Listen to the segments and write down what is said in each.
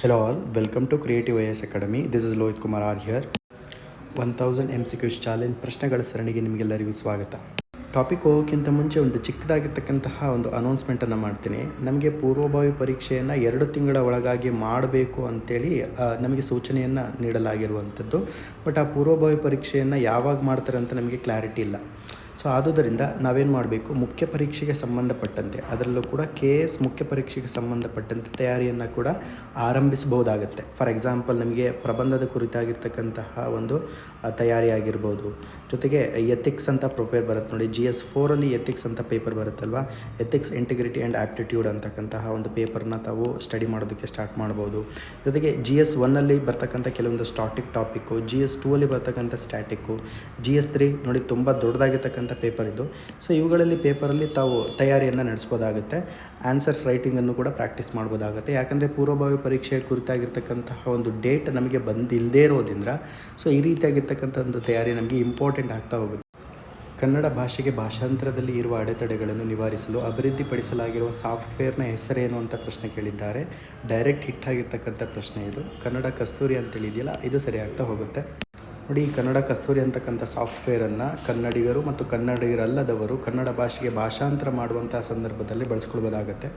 Hello all, welcome to Creative IS Academy. This is Lohit Kumar R here. One thousand M C challenge ಪ್ರಶ್ನೆಗಳ ಸರಣಿಗೆ ನಿಮಗೆಲ್ಲರಿಗೂ ಸ್ವಾಗತ topic ಹೋಗೋಕ್ಕಿಂತ ಮುಂಚೆ ಒಂದು ಚಿಕ್ಕದಾಗಿರ್ತಕ್ಕಂತಹ ಒಂದು ಅನೌನ್ಸ್ಮೆಂಟನ್ನು ಮಾಡ್ತೀನಿ ನಮಗೆ ಪೂರ್ವಭಾವಿ ಪರೀಕ್ಷೆಯನ್ನು ಎರಡು ತಿಂಗಳ ಒಳಗಾಗಿ ಮಾಡಬೇಕು ಅಂತೇಳಿ ನಮಗೆ ಸೂಚನೆಯನ್ನು ನೀಡಲಾಗಿರುವಂಥದ್ದು ಬಟ್ ಆ ಪೂರ್ವಭಾವಿ ಪರೀಕ್ಷೆಯನ್ನು ಯಾವಾಗ ಮಾಡ್ತಾರೆ ಅಂತ ನಮಗೆ ಕ್ಲಾರಿಟಿ ಇಲ್ಲ ಸೊ ಆದುದರಿಂದ ನಾವೇನು ಮಾಡಬೇಕು? ಮುಖ್ಯ ಪರೀಕ್ಷೆಗೆ ಸಂಬಂಧಪಟ್ಟಂತೆ, ಅದರಲ್ಲೂ ಕೂಡ ಕೆ ಎಸ್ ಮುಖ್ಯ ಪರೀಕ್ಷೆಗೆ ಸಂಬಂಧಪಟ್ಟಂತೆ ತಯಾರಿಯನ್ನು ಕೂಡ ಆರಂಭಿಸಬಹುದಾಗುತ್ತೆ. ಫಾರ್ ಎಕ್ಸಾಂಪಲ್ ನಮಗೆ ಪ್ರಬಂಧದ ಕುರಿತಾಗಿರ್ತಕ್ಕಂತಹ ಒಂದು ತಯಾರಿ ಆಗಿರ್ಬೋದು. ಜೊತೆಗೆ ಎಥಿಕ್ಸ್ ಅಂತ ಪ್ರಿಪೇರ್ ಬರುತ್ತೆ ನೋಡಿ ಜಿ ಎಸ್ ಫೋರಲ್ಲಿ ಎಥಿಕ್ಸ್ ಅಂತ ಪೇಪರ್ ಬರುತ್ತಲ್ವ? ಎಥಿಕ್ಸ್ ಇಂಟಿಗ್ರಿಟಿ ಆ್ಯಂಡ್ ಆ್ಯಪ್ಟಿಟ್ಯೂಡ್ ಅಂತಕ್ಕಂತಹ ಒಂದು ಪೇಪರ್ನ ತಾವು ಸ್ಟಡಿ ಮಾಡೋದಕ್ಕೆ ಸ್ಟಾರ್ಟ್ ಮಾಡ್ಬೋದು. ಜೊತೆಗೆ ಜಿ ಎಸ್ ಒನ್ನಲ್ಲಿ ಬರ್ತಕ್ಕಂಥ ಕೆಲವೊಂದು static topic G S two ಅಲ್ಲಿ ಬರ್ತಕ್ಕಂಥ ಸ್ಟ್ಯಾಟಿಕ್ಕು ಜಿ ಎಸ್ ತ್ರೀ ನೋಡಿ ತುಂಬ ದೊಡ್ಡದಾಗಿರ್ತಕ್ಕಂಥ ಪೇಪರ್ ಇದು. ಸೊ ಇವುಗಳಲ್ಲಿ ಪೇಪರಲ್ಲಿ ತಾವು ತಯಾರಿಯನ್ನು ನಡೆಸ್ಬೋದಾಗುತ್ತೆ. ಆನ್ಸರ್ಸ್ ರೈಟಿಂಗನ್ನು ಕೂಡ ಪ್ರಾಕ್ಟೀಸ್ ಮಾಡ್ಬೋದಾಗುತ್ತೆ. ಯಾಕಂದರೆ ಪೂರ್ವಭಾವಿ ಪರೀಕ್ಷೆ ಕುರಿತಾಗಿರ್ತಕ್ಕಂತಹ ಒಂದು ಡೇಟ್ ನಮಗೆ ಬಂದಿಲ್ಲದೇ ಇರೋದ್ರಿಂದ ಸೊ ಈ ರೀತಿಯಾಗಿರ್ತಕ್ಕಂಥ ಒಂದು ತಯಾರಿ ನಮಗೆ ಇಂಪಾರ್ಟೆಂಟ್ ಆಗ್ತಾ ಹೋಗುತ್ತೆ. ಕನ್ನಡ ಭಾಷೆಗೆ ಭಾಷಾಂತರದಲ್ಲಿ ಇರುವ ಅಡೆತಡೆಗಳನ್ನು ನಿವಾರಿಸಲು ಅಭಿವೃದ್ಧಿಪಡಿಸಲಾಗಿರುವ ಸಾಫ್ಟ್ವೇರ್ನ ಹೆಸರೇನು ಅಂತ ಪ್ರಶ್ನೆ ಕೇಳಿದ್ದಾರೆ. ಡೈರೆಕ್ಟ್ ಹಿಟ್ ಆಗಿರ್ತಕ್ಕಂಥ ಪ್ರಶ್ನೆ ಇದು. ಕನ್ನಡ ಕಸ್ತೂರಿ ಅಂತೇಳಿದೆಯಲ್ಲ ಇದು ಸರಿಯಾಗ್ತಾ ಹೋಗುತ್ತೆ. ನೋಡಿ, ಕನ್ನಡ ಕಸ್ತೂರಿ ಅಂತಕ್ಕಂಥ ಸಾಫ್ಟ್ವೇರನ್ನು ಕನ್ನಡಿಗರು ಮತ್ತು ಕನ್ನಡಿಗರಲ್ಲದವರು ಕನ್ನಡ ಭಾಷೆಗೆ ಭಾಷಾಂತರ ಮಾಡುವಂತಹ ಸಂದರ್ಭದಲ್ಲಿ ಬಳಸ್ಕೊಳ್ಬೋದಾಗತ್ತೆ.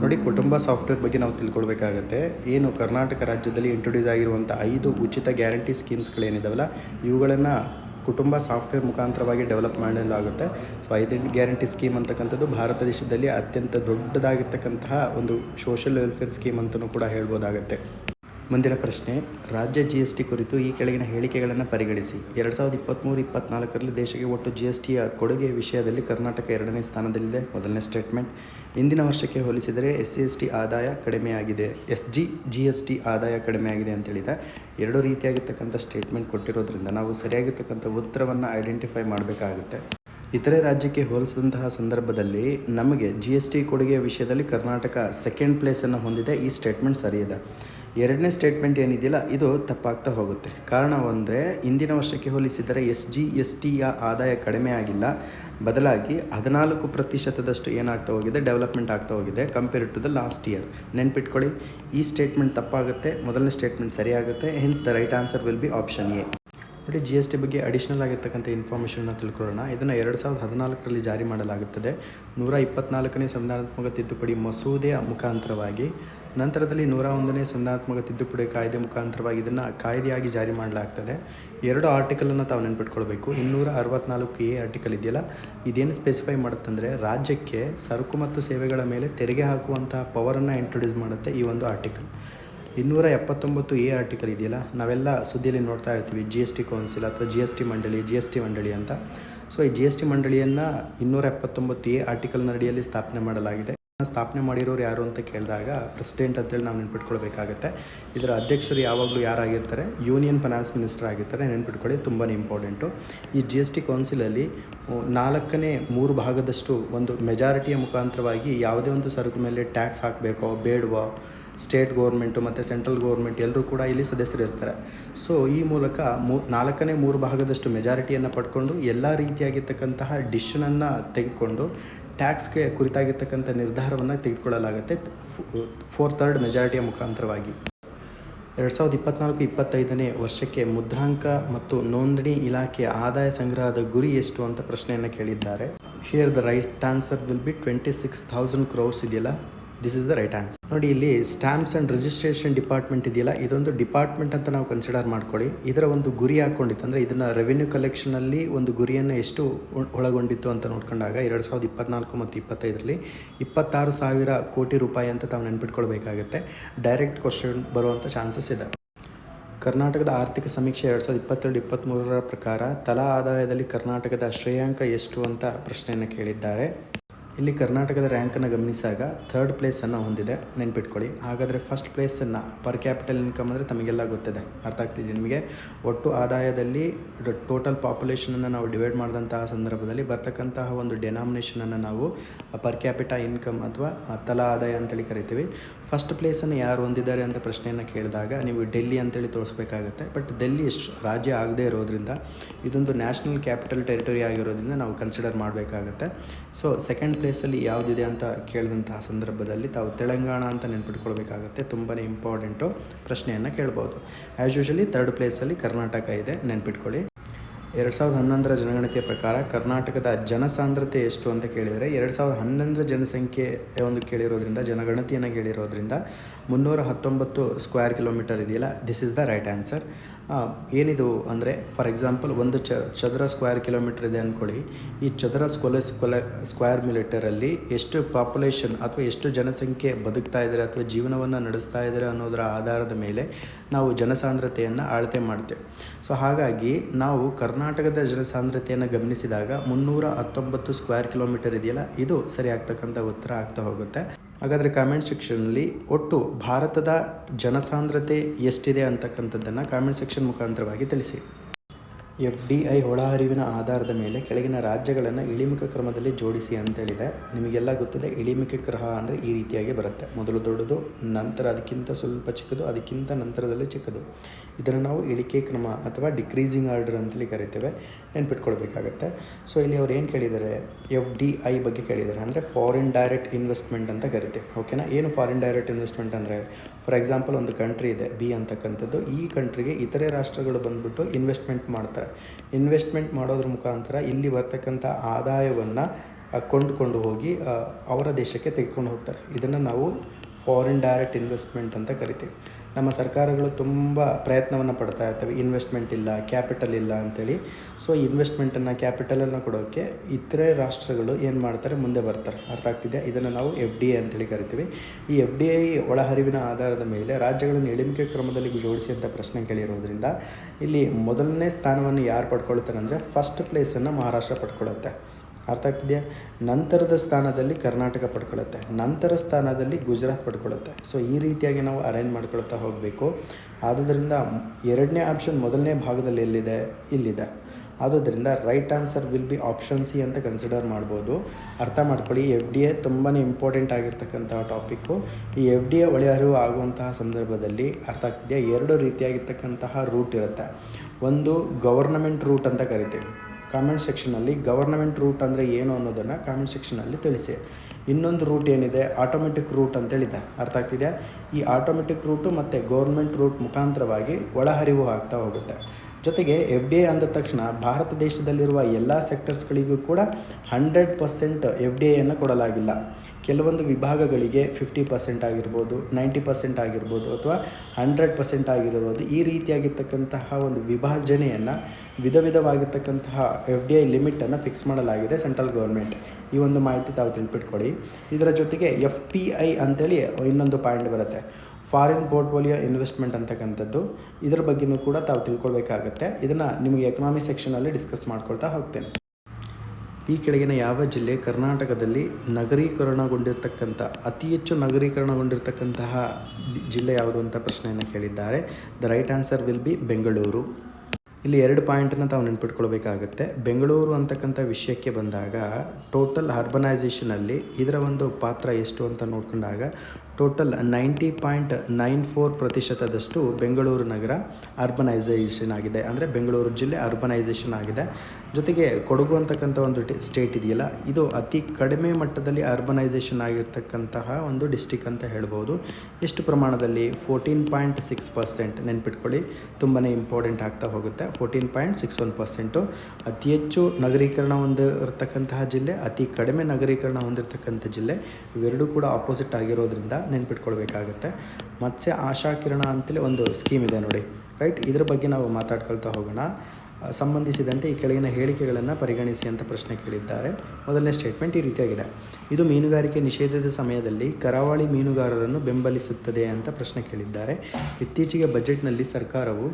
ನೋಡಿ, ಕುಟುಂಬ ಸಾಫ್ಟ್ವೇರ್ ಬಗ್ಗೆ ನಾವು ತಿಳ್ಕೊಳ್ಬೇಕಾಗತ್ತೆ. ಏನು, ಕರ್ನಾಟಕ ರಾಜ್ಯದಲ್ಲಿ ಇಂಟ್ರೊಡ್ಯೂಸ್ ಆಗಿರುವಂಥ ಐದು ಉಚಿತ ಗ್ಯಾರಂಟಿ ಸ್ಕೀಮ್ಸ್ಗಳೇನಿದಾವಲ್ಲ ಇವುಗಳನ್ನು ಕುಟುಂಬ ಸಾಫ್ಟ್ವೇರ್ ಮುಖಾಂತರವಾಗಿ ಡೆವಲಪ್ ಮಾಡಲಾಗುತ್ತೆ. ಸೊ ಐಡೆಂಟಿ ಗ್ಯಾರಂಟಿ ಸ್ಕೀಮ್ ಅಂತಕ್ಕಂಥದ್ದು ಭಾರತ ದೇಶದಲ್ಲಿ ಅತ್ಯಂತ ದೊಡ್ಡದಾಗಿರ್ತಕ್ಕಂತಹ ಒಂದು ಸೋಷಿಯಲ್ ವೆಲ್ಫೇರ್ ಸ್ಕೀಮ್ ಅಂತಲೂ ಕೂಡ ಹೇಳ್ಬೋದಾಗತ್ತೆ. ಮುಂದಿನ ಪ್ರಶ್ನೆ, ರಾಜ್ಯ ಜಿ ಎಸ್ ಟಿ ಕುರಿತು ಈ ಕೆಳಗಿನ ಹೇಳಿಕೆಗಳನ್ನು ಪರಿಗಣಿಸಿ. ಎರಡು ಸಾವಿರದ ಇಪ್ಪತ್ತ್ಮೂರು ಇಪ್ಪತ್ನಾಲ್ಕರಲ್ಲಿ ದೇಶಕ್ಕೆ ಒಟ್ಟು ಜಿ ಎಸ್ ಟಿಯ ಕೊಡುಗೆ ವಿಷಯದಲ್ಲಿ ಕರ್ನಾಟಕ ಎರಡನೇ ಸ್ಥಾನದಲ್ಲಿದೆ. ಮೊದಲನೇ ಸ್ಟೇಟ್ಮೆಂಟ್ ಇಂದಿನ ವರ್ಷಕ್ಕೆ ಹೋಲಿಸಿದರೆ ಎಸ್ ಸಿ ಎಸ್ ಟಿ ಆದಾಯ ಕಡಿಮೆಯಾಗಿದೆ. S G G S T ಆದಾಯ ಕಡಿಮೆಯಾಗಿದೆ ಅಂತೇಳಿದೆ ಎರಡು ರೀತಿಯಾಗಿರ್ತಕ್ಕಂಥ ಸ್ಟೇಟ್ಮೆಂಟ್ ಕೊಟ್ಟಿರೋದ್ರಿಂದ ನಾವು ಸರಿಯಾಗಿರ್ತಕ್ಕಂಥ ಉತ್ತರವನ್ನು ಐಡೆಂಟಿಫೈ ಮಾಡಬೇಕಾಗುತ್ತೆ. ಇತರೆ ರಾಜ್ಯಕ್ಕೆ ಹೋಲಿಸಿದಂತಹ ಸಂದರ್ಭದಲ್ಲಿ ನಮಗೆ ಜಿ ಎಸ್ ಟಿ ಕೊಡುಗೆಯ ವಿಷಯದಲ್ಲಿ ಕರ್ನಾಟಕ ಸೆಕೆಂಡ್ ಪ್ಲೇಸನ್ನು ಹೊಂದಿದೆ. ಈ ಸ್ಟೇಟ್ಮೆಂಟ್ ಸರಿಯಿದೆ. ಎರಡನೇ ಸ್ಟೇಟ್ಮೆಂಟ್ ಏನಿದೆಯಲ್ಲ, ಇದು ತಪ್ಪಾಗ್ತಾ ಹೋಗುತ್ತೆ. ಕಾರಣವೆಂದರೆ ಇಂದಿನ ವರ್ಷಕ್ಕೆ ಹೋಲಿಸಿದರೆ ಎಸ್ ಜಿ ಎಸ್ ಟಿಯ ಆದಾಯ ಕಡಿಮೆ ಆಗಿಲ್ಲ. ಬದಲಾಗಿ ಹದಿನಾಲ್ಕು ಪ್ರತಿಶತದಷ್ಟು ಏನಾಗ್ತಾ ಹೋಗಿದೆ ಡೆವಲಪ್ಮೆಂಟ್ ಆಗ್ತಾ ಹೋಗಿದೆ compared to the last year ನೆನ್ಪಿಟ್ಕೊಳ್ಳಿ, ಈ ಸ್ಟೇಟ್ಮೆಂಟ್ ತಪ್ಪಾಗುತ್ತೆ, ಮೊದಲನೇ statement ಸರಿಯಾಗುತ್ತೆ hence the right answer will be option A ನೋಡಿ ಜಿ ಎಸ್ ಟಿ ಬಗ್ಗೆ ಅಡಿಷ್ನಲ್ ಆಗಿರ್ತಕ್ಕಂಥ ಇನ್ಫಾರ್ಮೇಷನ್ನ ತಿಳ್ಕೊಳ್ಳೋಣ. ಇದನ್ನು ಎರಡು ಸಾವಿರದ ಹದಿನಾಲ್ಕರಲ್ಲಿ ಜಾರಿ ಮಾಡಲಾಗುತ್ತದೆ. ನೂರ ಇಪ್ಪತ್ನಾಲ್ಕನೇ ಸಂವಿಧಾನಾತ್ಮಕ ತಿದ್ದುಪಡಿ ಮಸೂದೆಯ ಮುಖಾಂತರವಾಗಿ ನಂತರದಲ್ಲಿ ನೂರ ಒಂದನೇ ಸಂಧಾನಾತ್ಮಕ ತಿದ್ದುಪಡಿ ಕಾಯ್ದೆ ಮುಖಾಂತರವಾಗಿ ಇದನ್ನು ಕಾಯ್ದೆಯಾಗಿ ಜಾರಿ ಮಾಡಲಾಗ್ತದೆ. ಎರಡು ಆರ್ಟಿಕಲನ್ನು ತಾವು ನೆನ್ಪಿಟ್ಕೊಳ್ಬೇಕು. ಇನ್ನೂರ ಅರವತ್ನಾಲ್ಕು ಎ ಆರ್ಟಿಕಲ್ ಇದೆಯಲ್ಲ, ಇದೇನು ಸ್ಪೆಸಿಫೈ ಮಾಡುತ್ತಂದರೆ ರಾಜ್ಯಕ್ಕೆ ಸರಕು ಮತ್ತು ಸೇವೆಗಳ ಮೇಲೆ ತೆರಿಗೆ ಹಾಕುವಂತಹ ಪವರನ್ನು ಇಂಟ್ರೊಡ್ಯೂಸ್ ಮಾಡುತ್ತೆ ಈ ಒಂದು ಆರ್ಟಿಕಲ್ ಇನ್ನೂರ ಎಪ್ಪತ್ತೊಂಬತ್ತು ಎ ಆರ್ಟಿಕಲ್ ಇದೆಯಲ್ಲ, ನಾವೆಲ್ಲ ಸುದ್ದಿಯಲ್ಲಿ ನೋಡ್ತಾ ಇರ್ತೀವಿ. ಜಿ ಎಸ್ ಟಿ ಕೌನ್ಸಿಲ್ ಅಥವಾ ಜಿ ಎಸ್ ಟಿ ಮಂಡಳಿ ಜಿ ಎಸ್ ಟಿ ಮಂಡಳಿ ಅಂತ. ಸೊ ಈ ಜಿ ಎಸ್ ಟಿ ಮಂಡಳಿಯನ್ನು ಇನ್ನೂರ ಎಪ್ಪತ್ತೊಂಬತ್ತು ಎ ಆರ್ಟಿಕಲ್ನ ಅಡಿಯಲ್ಲಿ ಸ್ಥಾಪನೆ ಮಾಡಲಾಗಿದೆ. ಸ್ಥಾಪನೆ ಮಾಡಿರೋರು ಯಾರು ಅಂತ ಕೇಳಿದಾಗ ಪ್ರೆಸಿಡೆಂಟ್ ಅಂತೇಳಿ ನಾವು ನೆನ್ಪಿಟ್ಕೊಳ್ಬೇಕಾಗತ್ತೆ. ಇದರ ಅಧ್ಯಕ್ಷರು ಯಾವಾಗಲೂ ಯಾರಾಗಿರ್ತಾರೆ? ಯೂನಿಯನ್ ಫೈನಾನ್ಸ್ ಮಿನಿಸ್ಟರ್ ಆಗಿರ್ತಾರೆ. ನೆನ್ಪಿಟ್ಕೊಳ್ಳಿ ತುಂಬಾ ಇಂಪಾರ್ಟೆಂಟು ಈ ಜಿ ಎಸ್ ಟಿ ಕೌನ್ಸಿಲಲ್ಲಿ ನಾಲ್ಕನೇ ಮೂರು ಭಾಗದಷ್ಟು ಒಂದು ಮೆಜಾರಿಟಿಯ ಮುಖಾಂತರವಾಗಿ ಯಾವುದೇ ಒಂದು ಸರಕು ಮೇಲೆ ಟ್ಯಾಕ್ಸ್ ಹಾಕಬೇಕೋ, ಬೇಡವೋ ಸ್ಟೇಟ್ ಗೌರ್ಮೆಂಟು ಮತ್ತು ಸೆಂಟ್ರಲ್ ಗೌರ್ಮೆಂಟ್ ಎಲ್ಲರೂ ಕೂಡ ಇಲ್ಲಿ ಸದಸ್ಯರಿರ್ತಾರೆ ಸೊ ಈ ಮೂಲಕ ಮೂ, ನಾಲ್ಕನೇ ಮೂರು ಭಾಗದಷ್ಟು ಮೆಜಾರಿಟಿಯನ್ನು ಪಡ್ಕೊಂಡು ಎಲ್ಲ ರೀತಿಯಾಗಿರ್ತಕ್ಕಂತಹ ಡಿಶನನ್ನು ತೆಗೆದುಕೊಂಡು ಟ್ಯಾಕ್ಸ್ಗೆ ಕುರಿತಾಗಿರ್ತಕ್ಕಂಥ ನಿರ್ಧಾರವನ್ನು ತೆಗೆದುಕೊಳ್ಳಲಾಗುತ್ತೆ. ಫೋರ್ ಥರ್ಡ್ ಮೆಜಾರಿಟಿಯ ಮುಖಾಂತರವಾಗಿ. ಎರಡು ಸಾವಿರದ ಇಪ್ಪತ್ನಾಲ್ಕು, ಇಪ್ಪತ್ತೈದನೇ ವರ್ಷಕ್ಕೆ ಮುದ್ರಾಂಕ ಮತ್ತು ನೋಂದಣಿ ಇಲಾಖೆಯ ಆದಾಯ ಸಂಗ್ರಹದ ಗುರಿ ಎಷ್ಟು ಅಂತ ಪ್ರಶ್ನೆಯನ್ನು ಕೇಳಿದ್ದಾರೆ. Here the right answer will be twenty six thousand crores ಇದೆಯಲ್ಲ? This is the right answer ನೋಡಿ, ಇಲ್ಲಿ ಸ್ಟ್ಯಾಂಪ್ಸ್ ಅಂಡ್ ರಿಜಿಸ್ಟ್ರೇಷನ್ ಡಿಪಾರ್ಟ್ಮೆಂಟ್ ಇದೆಯಲ್ಲ? ಇದೊಂದು ಡಿಪಾರ್ಟ್ಮೆಂಟ್ ಅಂತ ನಾವು ಕನ್ಸಿಡರ್ ಮಾಡ್ಕೊಳ್ಳಿ. ಇದರ ಒಂದು ಗುರಿ ಹಾಕೊಂಡಿತ್ತು. ಅಂದರೆ ಇದನ್ನು ರೆವಿನ್ಯೂ ಕಲೆಕ್ಷನಲ್ಲಿ ಒಂದು ಗುರಿಯನ್ನು ಎಷ್ಟು ಒಳಗೊಂಡಿತ್ತು ಅಂತ ನೋಡ್ಕೊಂಡಾಗ ಎರಡು ಸಾವಿರದ ಇಪ್ಪತ್ನಾಲ್ಕು ಮತ್ತು ಇಪ್ಪತ್ತೈದರಲ್ಲಿ ಇಪ್ಪತ್ತಾರು ಸಾವಿರ ಕೋಟಿ ರೂಪಾಯಿ ಅಂತ ತಾವು ನೆನ್ಪಿಟ್ಕೊಳ್ಬೇಕಾಗುತ್ತೆ. ಡೈರೆಕ್ಟ್ ಕ್ವಶನ್ ಬರುವಂಥ ಚಾನ್ಸಸ್ ಇದೆ. ಕರ್ನಾಟಕದ ಆರ್ಥಿಕ ಸಮೀಕ್ಷೆ ಎರಡು ಸಾವಿರದ ಇಪ್ಪತ್ತೆರಡು ಇಪ್ಪತ್ತ್ಮೂರರ ಪ್ರಕಾರ ತಲಾ ಆದಾಯದಲ್ಲಿ ಕರ್ನಾಟಕದ ಶ್ರೇಯಾಂಕ ಎಷ್ಟು ಅಂತ ಪ್ರಶ್ನೆಯನ್ನು ಕೇಳಿದ್ದಾರೆ. ಇಲ್ಲಿ ಕರ್ನಾಟಕದ ರ್ಯಾಂಕನ್ನು ಗಮನಿಸಿದಾಗ ಥರ್ಡ್ ಪ್ಲೇಸನ್ನು ಹೊಂದಿದೆ. ನೆನ್ಪಿಟ್ಕೊಳ್ಳಿ. ಹಾಗಾದರೆ ಫಸ್ಟ್ ಪ್ಲೇಸನ್ನು ಪರ್ ಕ್ಯಾಪಿಟಲ್ ಇನ್ಕಮ್ ಅಂದರೆ ತಮಗೆಲ್ಲ ಗೊತ್ತಿದೆ. ಅರ್ಥ ಆಗ್ತಿದೆ ನಿಮಗೆ? ಒಟ್ಟು ಆದಾಯದಲ್ಲಿ ಟೋಟಲ್ ಪಾಪ್ಯುಲೇಷನನ್ನು ನಾವು ಡಿವೈಡ್ ಮಾಡಿದಂತಹ ಸಂದರ್ಭದಲ್ಲಿ ಬರ್ತಕ್ಕಂತಹ ಒಂದು ಡೆನಾಮಿನೇಷನನ್ನು ನಾವು ಪರ್ ಕ್ಯಾಪಿಟ ಇನ್ಕಮ್ ಅಥವಾ ತಲಾ ಆದಾಯ ಅಂತೇಳಿ ಕರಿತೀವಿ. ಫಸ್ಟ್ ಪ್ಲೇಸನ್ನು ಯಾರು ಹೊಂದಿದ್ದಾರೆ ಅಂತ ಪ್ರಶ್ನೆಯನ್ನು ಕೇಳಿದಾಗ ನೀವು ಡೆಲ್ಲಿ ಅಂತೇಳಿ ತೋರಿಸ್ಬೇಕಾಗುತ್ತೆ. ಬಟ್ ಡೆಲ್ಲಿ ಎಷ್ಟು ರಾಜ್ಯ ಆಗದೇ ಇರೋದ್ರಿಂದ, ಇದೊಂದು ನ್ಯಾಷನಲ್ ಕ್ಯಾಪಿಟಲ್ ಟೆರಿಟರಿ ಆಗಿರೋದ್ರಿಂದ ನಾವು ಕನ್ಸಿಡರ್ ಮಾಡಬೇಕಾಗತ್ತೆ. ಸೊ ಸೆಕೆಂಡ್ ಪ್ಲೇಸಲ್ಲಿ ಯಾವುದಿದೆ ಅಂತ ಕೇಳಿದಂತಹ ಸಂದರ್ಭದಲ್ಲಿ ತಾವು ತೆಲಂಗಾಣ ಅಂತ ನೆನ್ಪಿಟ್ಕೊಳ್ಬೇಕಾಗತ್ತೆ. ತುಂಬಾ ಇಂಪಾರ್ಟೆಂಟು ಪ್ರಶ್ನೆಯನ್ನು ಕೇಳ್ಬೋದು. ಆ್ಯಸ್ ಯೂಶಲಿ ತರ್ಡ್ ಪ್ಲೇಸಲ್ಲಿ ಕರ್ನಾಟಕ ಇದೆ. ನೆನ್ಪಿಟ್ಕೊಳ್ಳಿ. ಎರಡು ಸಾವಿರದ ಹನ್ನೊಂದರ ಜನಗಣತಿಯ ಪ್ರಕಾರ ಕರ್ನಾಟಕದ ಜನಸಾಂದ್ರತೆ ಎಷ್ಟು ಅಂತ ಕೇಳಿದರೆ ಎರಡು ಸಾವಿರದ ಹನ್ನೊಂದರ ಜನಸಂಖ್ಯೆ ಒಂದು ಕೇಳಿರೋದ್ರಿಂದ, ಜನಗಣತಿಯನ್ನು ಕೇಳಿರೋದ್ರಿಂದ ಮುನ್ನೂರ ಹತ್ತೊಂಬತ್ತು ಸ್ಕ್ವೇರ್ ಕಿಲೋಮೀಟರ್ ಇದೆಯಲ್ಲ this is the right answer ಏನಿದು ಅಂದರೆ ಫಾರ್ ಎಕ್ಸಾಂಪಲ್ ಒಂದು ಚ, ಚದರ ಸ್ಕ್ವೇರ್ ಕಿಲೋಮೀಟರ್ ಇದೆ ಅಂದ್ಕೊಳ್ಳಿ ಈ ಚದರ ಸ್ಕೊಲೆ ಸ್ಕೊಲೆ ಸ್ಕ್ವೇರ್ ಮಿಲಿಟರಲ್ಲಿ ಎಷ್ಟು ಪಾಪ್ಯುಲೇಷನ್ ಅಥವಾ ಎಷ್ಟು ಜನಸಂಖ್ಯೆ ಬದುಕ್ತಾ ಇದ್ದಾರೆ ಅಥವಾ ಜೀವನವನ್ನು ನಡೆಸ್ತಾ ಇದ್ದಾರೆ ಅನ್ನೋದರ ಆಧಾರದ ಮೇಲೆ ನಾವು ಜನಸಾಂದ್ರತೆಯನ್ನು ಅಳತೆ ಮಾಡ್ತೇವೆ. ಸೊ ಹಾಗಾಗಿ ನಾವು ಕರ್ನಾಟಕದ ಜನಸಾಂದ್ರತೆಯನ್ನು ಗಮನಿಸಿದಾಗ ಮುನ್ನೂರ ಹತ್ತೊಂಬತ್ತು ಸ್ಕ್ವೇರ್ ಕಿಲೋಮೀಟರ್ ಇದೆಯಲ್ಲ, ಇದು ಸರಿ ಆಗ್ತಕ್ಕಂಥ ಉತ್ತರ ಆಗ್ತಾ ಹೋಗುತ್ತೆ. ಹಾಗಾದರೆ ಕಾಮೆಂಟ್ ಸೆಕ್ಷನ್ನಲ್ಲಿ ಒಟ್ಟು ಭಾರತದ ಜನಸಾಂದ್ರತೆ ಎಷ್ಟಿದೆ ಅಂತಕ್ಕಂಥದ್ದನ್ನು ಕಾಮೆಂಟ್ ಸೆಕ್ಷನ್ ಮುಖಾಂತರವಾಗಿ ತಿಳಿಸಿ. ಎಫ್ ಡಿ ಐ ಒಳಹರಿವಿನ ಆಧಾರದ ಮೇಲೆ ಕೆಳಗಿನ ರಾಜ್ಯಗಳನ್ನು ಇಳಿಮುಖ ಕ್ರಮದಲ್ಲಿ ಜೋಡಿಸಿ ಅಂತೇಳಿದೆ. ನಿಮಗೆಲ್ಲ ಗೊತ್ತಿದೆ, ಇಳಿಮುಖ ಗ್ರಹ ಅಂದರೆ ಈ ರೀತಿಯಾಗಿ ಬರುತ್ತೆ. ಮೊದಲು ದೊಡ್ಡದು, ನಂತರ ಅದಕ್ಕಿಂತ ಸ್ವಲ್ಪ ಚಿಕ್ಕದು, ಅದಕ್ಕಿಂತ ನಂತರದಲ್ಲಿ ಚಿಕ್ಕದು. ಇದನ್ನು ನಾವು ಇಳಿಕೆ ಕ್ರಮ ಅಥವಾ ಡಿಕ್ರೀಸಿಂಗ್ ಆರ್ಡರ್ ಅಂತೇಳಿ ಕರಿತೇವೆ. ನೆನ್ಪಿಟ್ಕೊಳ್ಬೇಕಾಗತ್ತೆ. ಸೊ, ಇಲ್ಲಿ ಅವ್ರು ಏನು ಕೇಳಿದ್ದಾರೆ ಎಫ್ ಡಿ ಐ ಬಗ್ಗೆ ಕೇಳಿದ್ದಾರೆ ಅಂದರೆ ಫಾರಿನ್ ಡೈರೆಕ್ಟ್ ಇನ್ವೆಸ್ಟ್ಮೆಂಟ್ ಅಂತ ಕರಿತೇವೆ ಓಕೆನಾ ಏನು ಫಾರಿನ್ ಡೈರೆಕ್ಟ್ ಇನ್ವೆಸ್ಟ್ಮೆಂಟ್ ಅಂದರೆ? ಫಾರ್ ಎಕ್ಸಾಂಪಲ್ ಒಂದು ಕಂಟ್ರಿ ಇದೆ ಬಿ ಅಂತಕ್ಕಂಥದ್ದು. ಈ ಕಂಟ್ರಿಗೆ ಇತರೆ ರಾಷ್ಟ್ರಗಳು ಬಂದುಬಿಟ್ಟು ಇನ್ವೆಸ್ಟ್ಮೆಂಟ್ ಮಾಡ್ತಾರೆ. ಇನ್ವೆಸ್ಟ್ಮೆಂಟ್ ಮಾಡೋದ್ರ ಮುಖಾಂತರ ಇಲ್ಲಿ ಬರ್ತಕ್ಕಂಥ ಆದಾಯವನ್ನು ಕೊಂಡುಕೊಂಡು ಹೋಗಿ ಅವರ ದೇಶಕ್ಕೆ ತೆಗೆದುಕೊಂಡು ಹೋಗ್ತಾರೆ. ಇದನ್ನು ನಾವು ಫಾರಿನ್ ಡೈರೆಕ್ಟ್ ಇನ್ವೆಸ್ಟ್ಮೆಂಟ್ ಅಂತ ಕರಿತೀವಿ. ನಮ್ಮ ಸರ್ಕಾರಗಳು ತುಂಬ ಪ್ರಯತ್ನವನ್ನು ಪಡ್ತಾ ಇರ್ತವೆ. ಇನ್ವೆಸ್ಟ್ಮೆಂಟ್ ಇಲ್ಲ, ಕ್ಯಾಪಿಟಲ್ ಇಲ್ಲ ಅಂತೇಳಿ. ಸೊ ಇನ್ವೆಸ್ಟ್ಮೆಂಟನ್ನು, ಕ್ಯಾಪಿಟಲನ್ನು ಕೊಡೋಕ್ಕೆ ಇತರೆ ರಾಷ್ಟ್ರಗಳು ಏನು ಮಾಡ್ತಾರೆ? ಮುಂದೆ ಬರ್ತಾರೆ. ಅರ್ಥ ಆಗ್ತಿದೆ ಇದನ್ನು ನಾವು ಎಫ್ ಡಿ ಎ ಅಂತೇಳಿ ಕರಿತೀವಿ. ಈ ಎಫ್ ಡಿ ಐ ಒಳಹರಿವಿನ ಆಧಾರದ ಮೇಲೆ ರಾಜ್ಯಗಳನ್ನು ಎಳಿಮಿಕೆ ಕ್ರಮದಲ್ಲಿ ಜೋಡಿಸಿ ಅಂತ ಪ್ರಶ್ನೆ ಕೇಳಿರೋದ್ರಿಂದ, ಇಲ್ಲಿ ಮೊದಲನೇ ಸ್ಥಾನವನ್ನು ಯಾರು ಪಡ್ಕೊಳ್ತಾರೆ ಅಂದರೆ ಫಸ್ಟ್ ಪ್ಲೇಸನ್ನು ಮಹಾರಾಷ್ಟ್ರ ಪಡ್ಕೊಳ್ಳುತ್ತೆ ಅರ್ಥ ಆಗ್ತಿದೆಯಾ? ನಂತರದ ಸ್ಥಾನದಲ್ಲಿ ಕರ್ನಾಟಕ ಪಡ್ಕೊಳ್ಳುತ್ತೆ ನಂತರ ಸ್ಥಾನದಲ್ಲಿ ಗುಜರಾತ್ ಪಡ್ಕೊಳ್ಳುತ್ತೆ ಸೊ ಈ ರೀತಿಯಾಗಿ ನಾವು ಅರೇಂಜ್ ಮಾಡ್ಕೊಳ್ತಾ ಹೋಗಬೇಕು. ಆದುದರಿಂದ ಎರಡನೇ ಆಪ್ಷನ್ ಮೊದಲನೇ ಭಾಗದಲ್ಲಿ ಎಲ್ಲಿದೆ? ಇಲ್ಲಿದೆ. ಆದುದರಿಂದ right answer will be option C ಅಂತ ಕನ್ಸಿಡರ್ ಮಾಡ್ಬೋದು. ಅರ್ಥ ಮಾಡ್ಕೊಳ್ಳಿ. ಎಫ್ ಡಿ ಎ ತುಂಬಾ ಇಂಪಾರ್ಟೆಂಟ್ ಆಗಿರ್ತಕ್ಕಂತಹ ಟಾಪಿಕ್ಕು ಈ ಎಫ್ ಡಿ ಎ ಒಳೆಹರಿವು ಆಗುವಂತಹ ಸಂದರ್ಭದಲ್ಲಿ ಅರ್ಥ ಆಗ್ತಿದೆಯಾ? ಎರಡು ರೀತಿಯಾಗಿರ್ತಕ್ಕಂತಹ ರೂಟ್ ಇರುತ್ತೆ. ಒಂದು ಗವರ್ನಮೆಂಟ್ ರೂಟ್ ಅಂತ ಕರಿತೀವಿ. ಕಾಮೆಂಟ್ ಸೆಕ್ಷನಲ್ಲಿ ಗವರ್ನಮೆಂಟ್ ರೂಟ್ ಅಂದರೆ ಏನು ಅನ್ನೋದನ್ನು ಕಾಮೆಂಟ್ ಸೆಕ್ಷನಲ್ಲಿ ತಿಳಿಸಿ. ಇನ್ನೊಂದು ರೂಟ್ ಏನಿದೆ? ಆಟೋಮೆಟಿಕ್ ರೂಟ್ ಅಂತೇಳಿದೆ ಅರ್ಥ ಆಗ್ತಿದೆ ಈ ಆಟೋಮೆಟಿಕ್ ರೂಟು ಮತ್ತು ಗೌರ್ಮೆಂಟ್ ರೂಟ್ ಮುಖಾಂತರವಾಗಿ ಒಳಹರಿವು ಆಗ್ತಾ ಹೋಗುತ್ತೆ. ಜೊತೆಗೆ ಎಫ್ ಡಿ ಎ ಅಂದ ತಕ್ಷಣ ಭಾರತ ದೇಶದಲ್ಲಿರುವ ಎಲ್ಲ ಸೆಕ್ಟರ್ಸ್ಗಳಿಗೂ ಕೂಡ ಹಂಡ್ರೆಡ್ ಪರ್ಸೆಂಟ್ ಎಫ್ ಡಿ ಎಯನ್ನು ಕೊಡಲಾಗಿಲ್ಲ. ಕೆಲವೊಂದು ವಿಭಾಗಗಳಿಗೆ ಫಿಫ್ಟಿ ಪರ್ಸೆಂಟ್ ಆಗಿರ್ಬೋದು ನೈಂಟಿ ಪರ್ಸೆಂಟ್ ಆಗಿರ್ಬೋದು ಅಥವಾ ಹಂಡ್ರೆಡ್ ಪರ್ಸೆಂಟ್ ಆಗಿರ್ಬೋದು, ಈ ರೀತಿಯಾಗಿರ್ತಕ್ಕಂತಹ ಒಂದು ವಿಭಾಜನೆಯನ್ನು ವಿಧ ವಿಧವಾಗಿರ್ತಕ್ಕಂತಹ ಎಫ್ ಡಿ ಐ ಲಿಮಿಟನ್ನು ಫಿಕ್ಸ್ ಮಾಡಲಾಗಿದೆ ಸೆಂಟ್ರಲ್ ಗೌರ್ಮೆಂಟ್ ಈ ಒಂದು ಮಾಹಿತಿ ತಾವು ತಿಳ್ಪಿಟ್ಕೊಳ್ಳಿ. ಇದರ ಜೊತೆಗೆ ಎಫ್ ಪಿ ಐ ಅಂತೇಳಿ ಇನ್ನೊಂದು ಪಾಯಿಂಟ್ ಬರುತ್ತೆ. ಫಾರಿನ್ ಪೋರ್ಟ್ಫೋಲಿಯೋ ಇನ್ವೆಸ್ಟ್ಮೆಂಟ್ ಅಂತಕ್ಕಂಥದ್ದು. ಇದರ ಬಗ್ಗೆಯೂ ಕೂಡ ತಾವು ತಿಳ್ಕೊಳ್ಬೇಕಾಗತ್ತೆ. ಇದನ್ನು ನಿಮಗೆ ಎಕನಾಮಿ ಸೆಕ್ಷನಲ್ಲಿ ಡಿಸ್ಕಸ್ ಮಾಡ್ಕೊಳ್ತಾ ಹೋಗ್ತೇನೆ. ಈ ಕೆಳಗಿನ ಯಾವ ಜಿಲ್ಲೆ ಕರ್ನಾಟಕದಲ್ಲಿ ನಗರೀಕರಣಗೊಂಡಿರ್ತಕ್ಕಂಥ, ಅತಿ ಹೆಚ್ಚು ನಗರೀಕರಣಗೊಂಡಿರ್ತಕ್ಕಂತಹ ಜಿಲ್ಲೆ ಯಾವುದು ಅಂತ ಪ್ರಶ್ನೆಯನ್ನು ಕೇಳಿದ್ದಾರೆ. The right answer will be Bengaluru. ಇಲ್ಲಿ ಎರಡು ಪಾಯಿಂಟನ್ನು ತಾವು ನೆನ್ಪಿಟ್ಕೊಳ್ಬೇಕಾಗುತ್ತೆ. ಬೆಂಗಳೂರು ಅಂತಕ್ಕಂಥ ವಿಷಯಕ್ಕೆ ಬಂದಾಗ ಟೋಟಲ್ ಅರ್ಬನೈಸೇಷನಲ್ಲಿ ಇದರ ಒಂದು ಪಾತ್ರ ಎಷ್ಟು ಅಂತ ನೋಡ್ಕೊಂಡಾಗ total ninety point nine four ಪ್ರತಿಶತದಷ್ಟು ಬೆಂಗಳೂರು ನಗರ ಅರ್ಬನೈಸೇಷನ್ ಆಗಿದೆ. ಅಂದರೆ ಬೆಂಗಳೂರು ಜಿಲ್ಲೆ ಅರ್ಬನೈಸೇಷನ್ ಆಗಿದೆ. ಜೊತೆಗೆ ಕೊಡಗು ಅಂತಕ್ಕಂಥ ಒಂದು ಸ್ಟೇಟ್ ಇದೆಯಲ್ಲ, ಇದು ಅತಿ ಕಡಿಮೆ ಮಟ್ಟದಲ್ಲಿ ಅರ್ಬನೈಸೇಷನ್ ಆಗಿರ್ತಕ್ಕಂತಹ ಒಂದು ಡಿಸ್ಟಿಕ್ ಅಂತ ಹೇಳ್ಬೋದು. ಎಷ್ಟು ಪ್ರಮಾಣದಲ್ಲಿ? ಫೋರ್ಟೀನ್ ಪಾಯಿಂಟ್ ಸಿಕ್ಸ್ ಪರ್ಸೆಂಟ್ ನೆನ್ಪಿಟ್ಕೊಳ್ಳಿ. ತುಂಬಾ ಇಂಪಾರ್ಟೆಂಟ್ ಆಗ್ತಾ ಹೋಗುತ್ತೆ. Fourteen point six one percent ಅತಿ ಹೆಚ್ಚು ನಗರೀಕರಣ ಹೊಂದಿರತಕ್ಕಂತಹ ಜಿಲ್ಲೆ, ಅತಿ ಕಡಿಮೆ ನಗರೀಕರಣ ಹೊಂದಿರತಕ್ಕಂಥ ಜಿಲ್ಲೆ, ಇವೆರಡೂ ಕೂಡ ಆಪೋಸಿಟ್ ಆಗಿರೋದ್ರಿಂದ ನೆನ್ಪಿಟ್ಕೊಳ್ಬೇಕಾಗುತ್ತೆ. ಮತ್ಸ್ಯ ಆಶಾಕಿರಣ ಅಂತಲೇ ಒಂದು ಸ್ಕೀಮ್ ಇದೆ ನೋಡಿ. ರೈಟ್ ಇದ್ರ ಬಗ್ಗೆ ನಾವು ಮಾತಾಡ್ಕೊಳ್ತಾ ಹೋಗೋಣ. ಸಂಬಂಧಿಸಿದಂತೆ ಈ ಕೆಳಗಿನ ಹೇಳಿಕೆಗಳನ್ನು ಪರಿಗಣಿಸಿ ಅಂತ ಪ್ರಶ್ನೆ ಕೇಳಿದ್ದಾರೆ. ಮೊದಲನೇ ಸ್ಟೇಟ್ಮೆಂಟ್ ಈ ರೀತಿಯಾಗಿದೆ. ಇದು ಮೀನುಗಾರಿಕೆ ನಿಷೇಧದ ಸಮಯದಲ್ಲಿ ಕರಾವಳಿ ಮೀನುಗಾರರನ್ನು ಬೆಂಬಲಿಸುತ್ತದೆ ಅಂತ ಪ್ರಶ್ನೆ ಕೇಳಿದ್ದಾರೆ. ಇತ್ತೀಚೆಗೆ ಬಜೆಟ್ನಲ್ಲಿ ಸರ್ಕಾರವು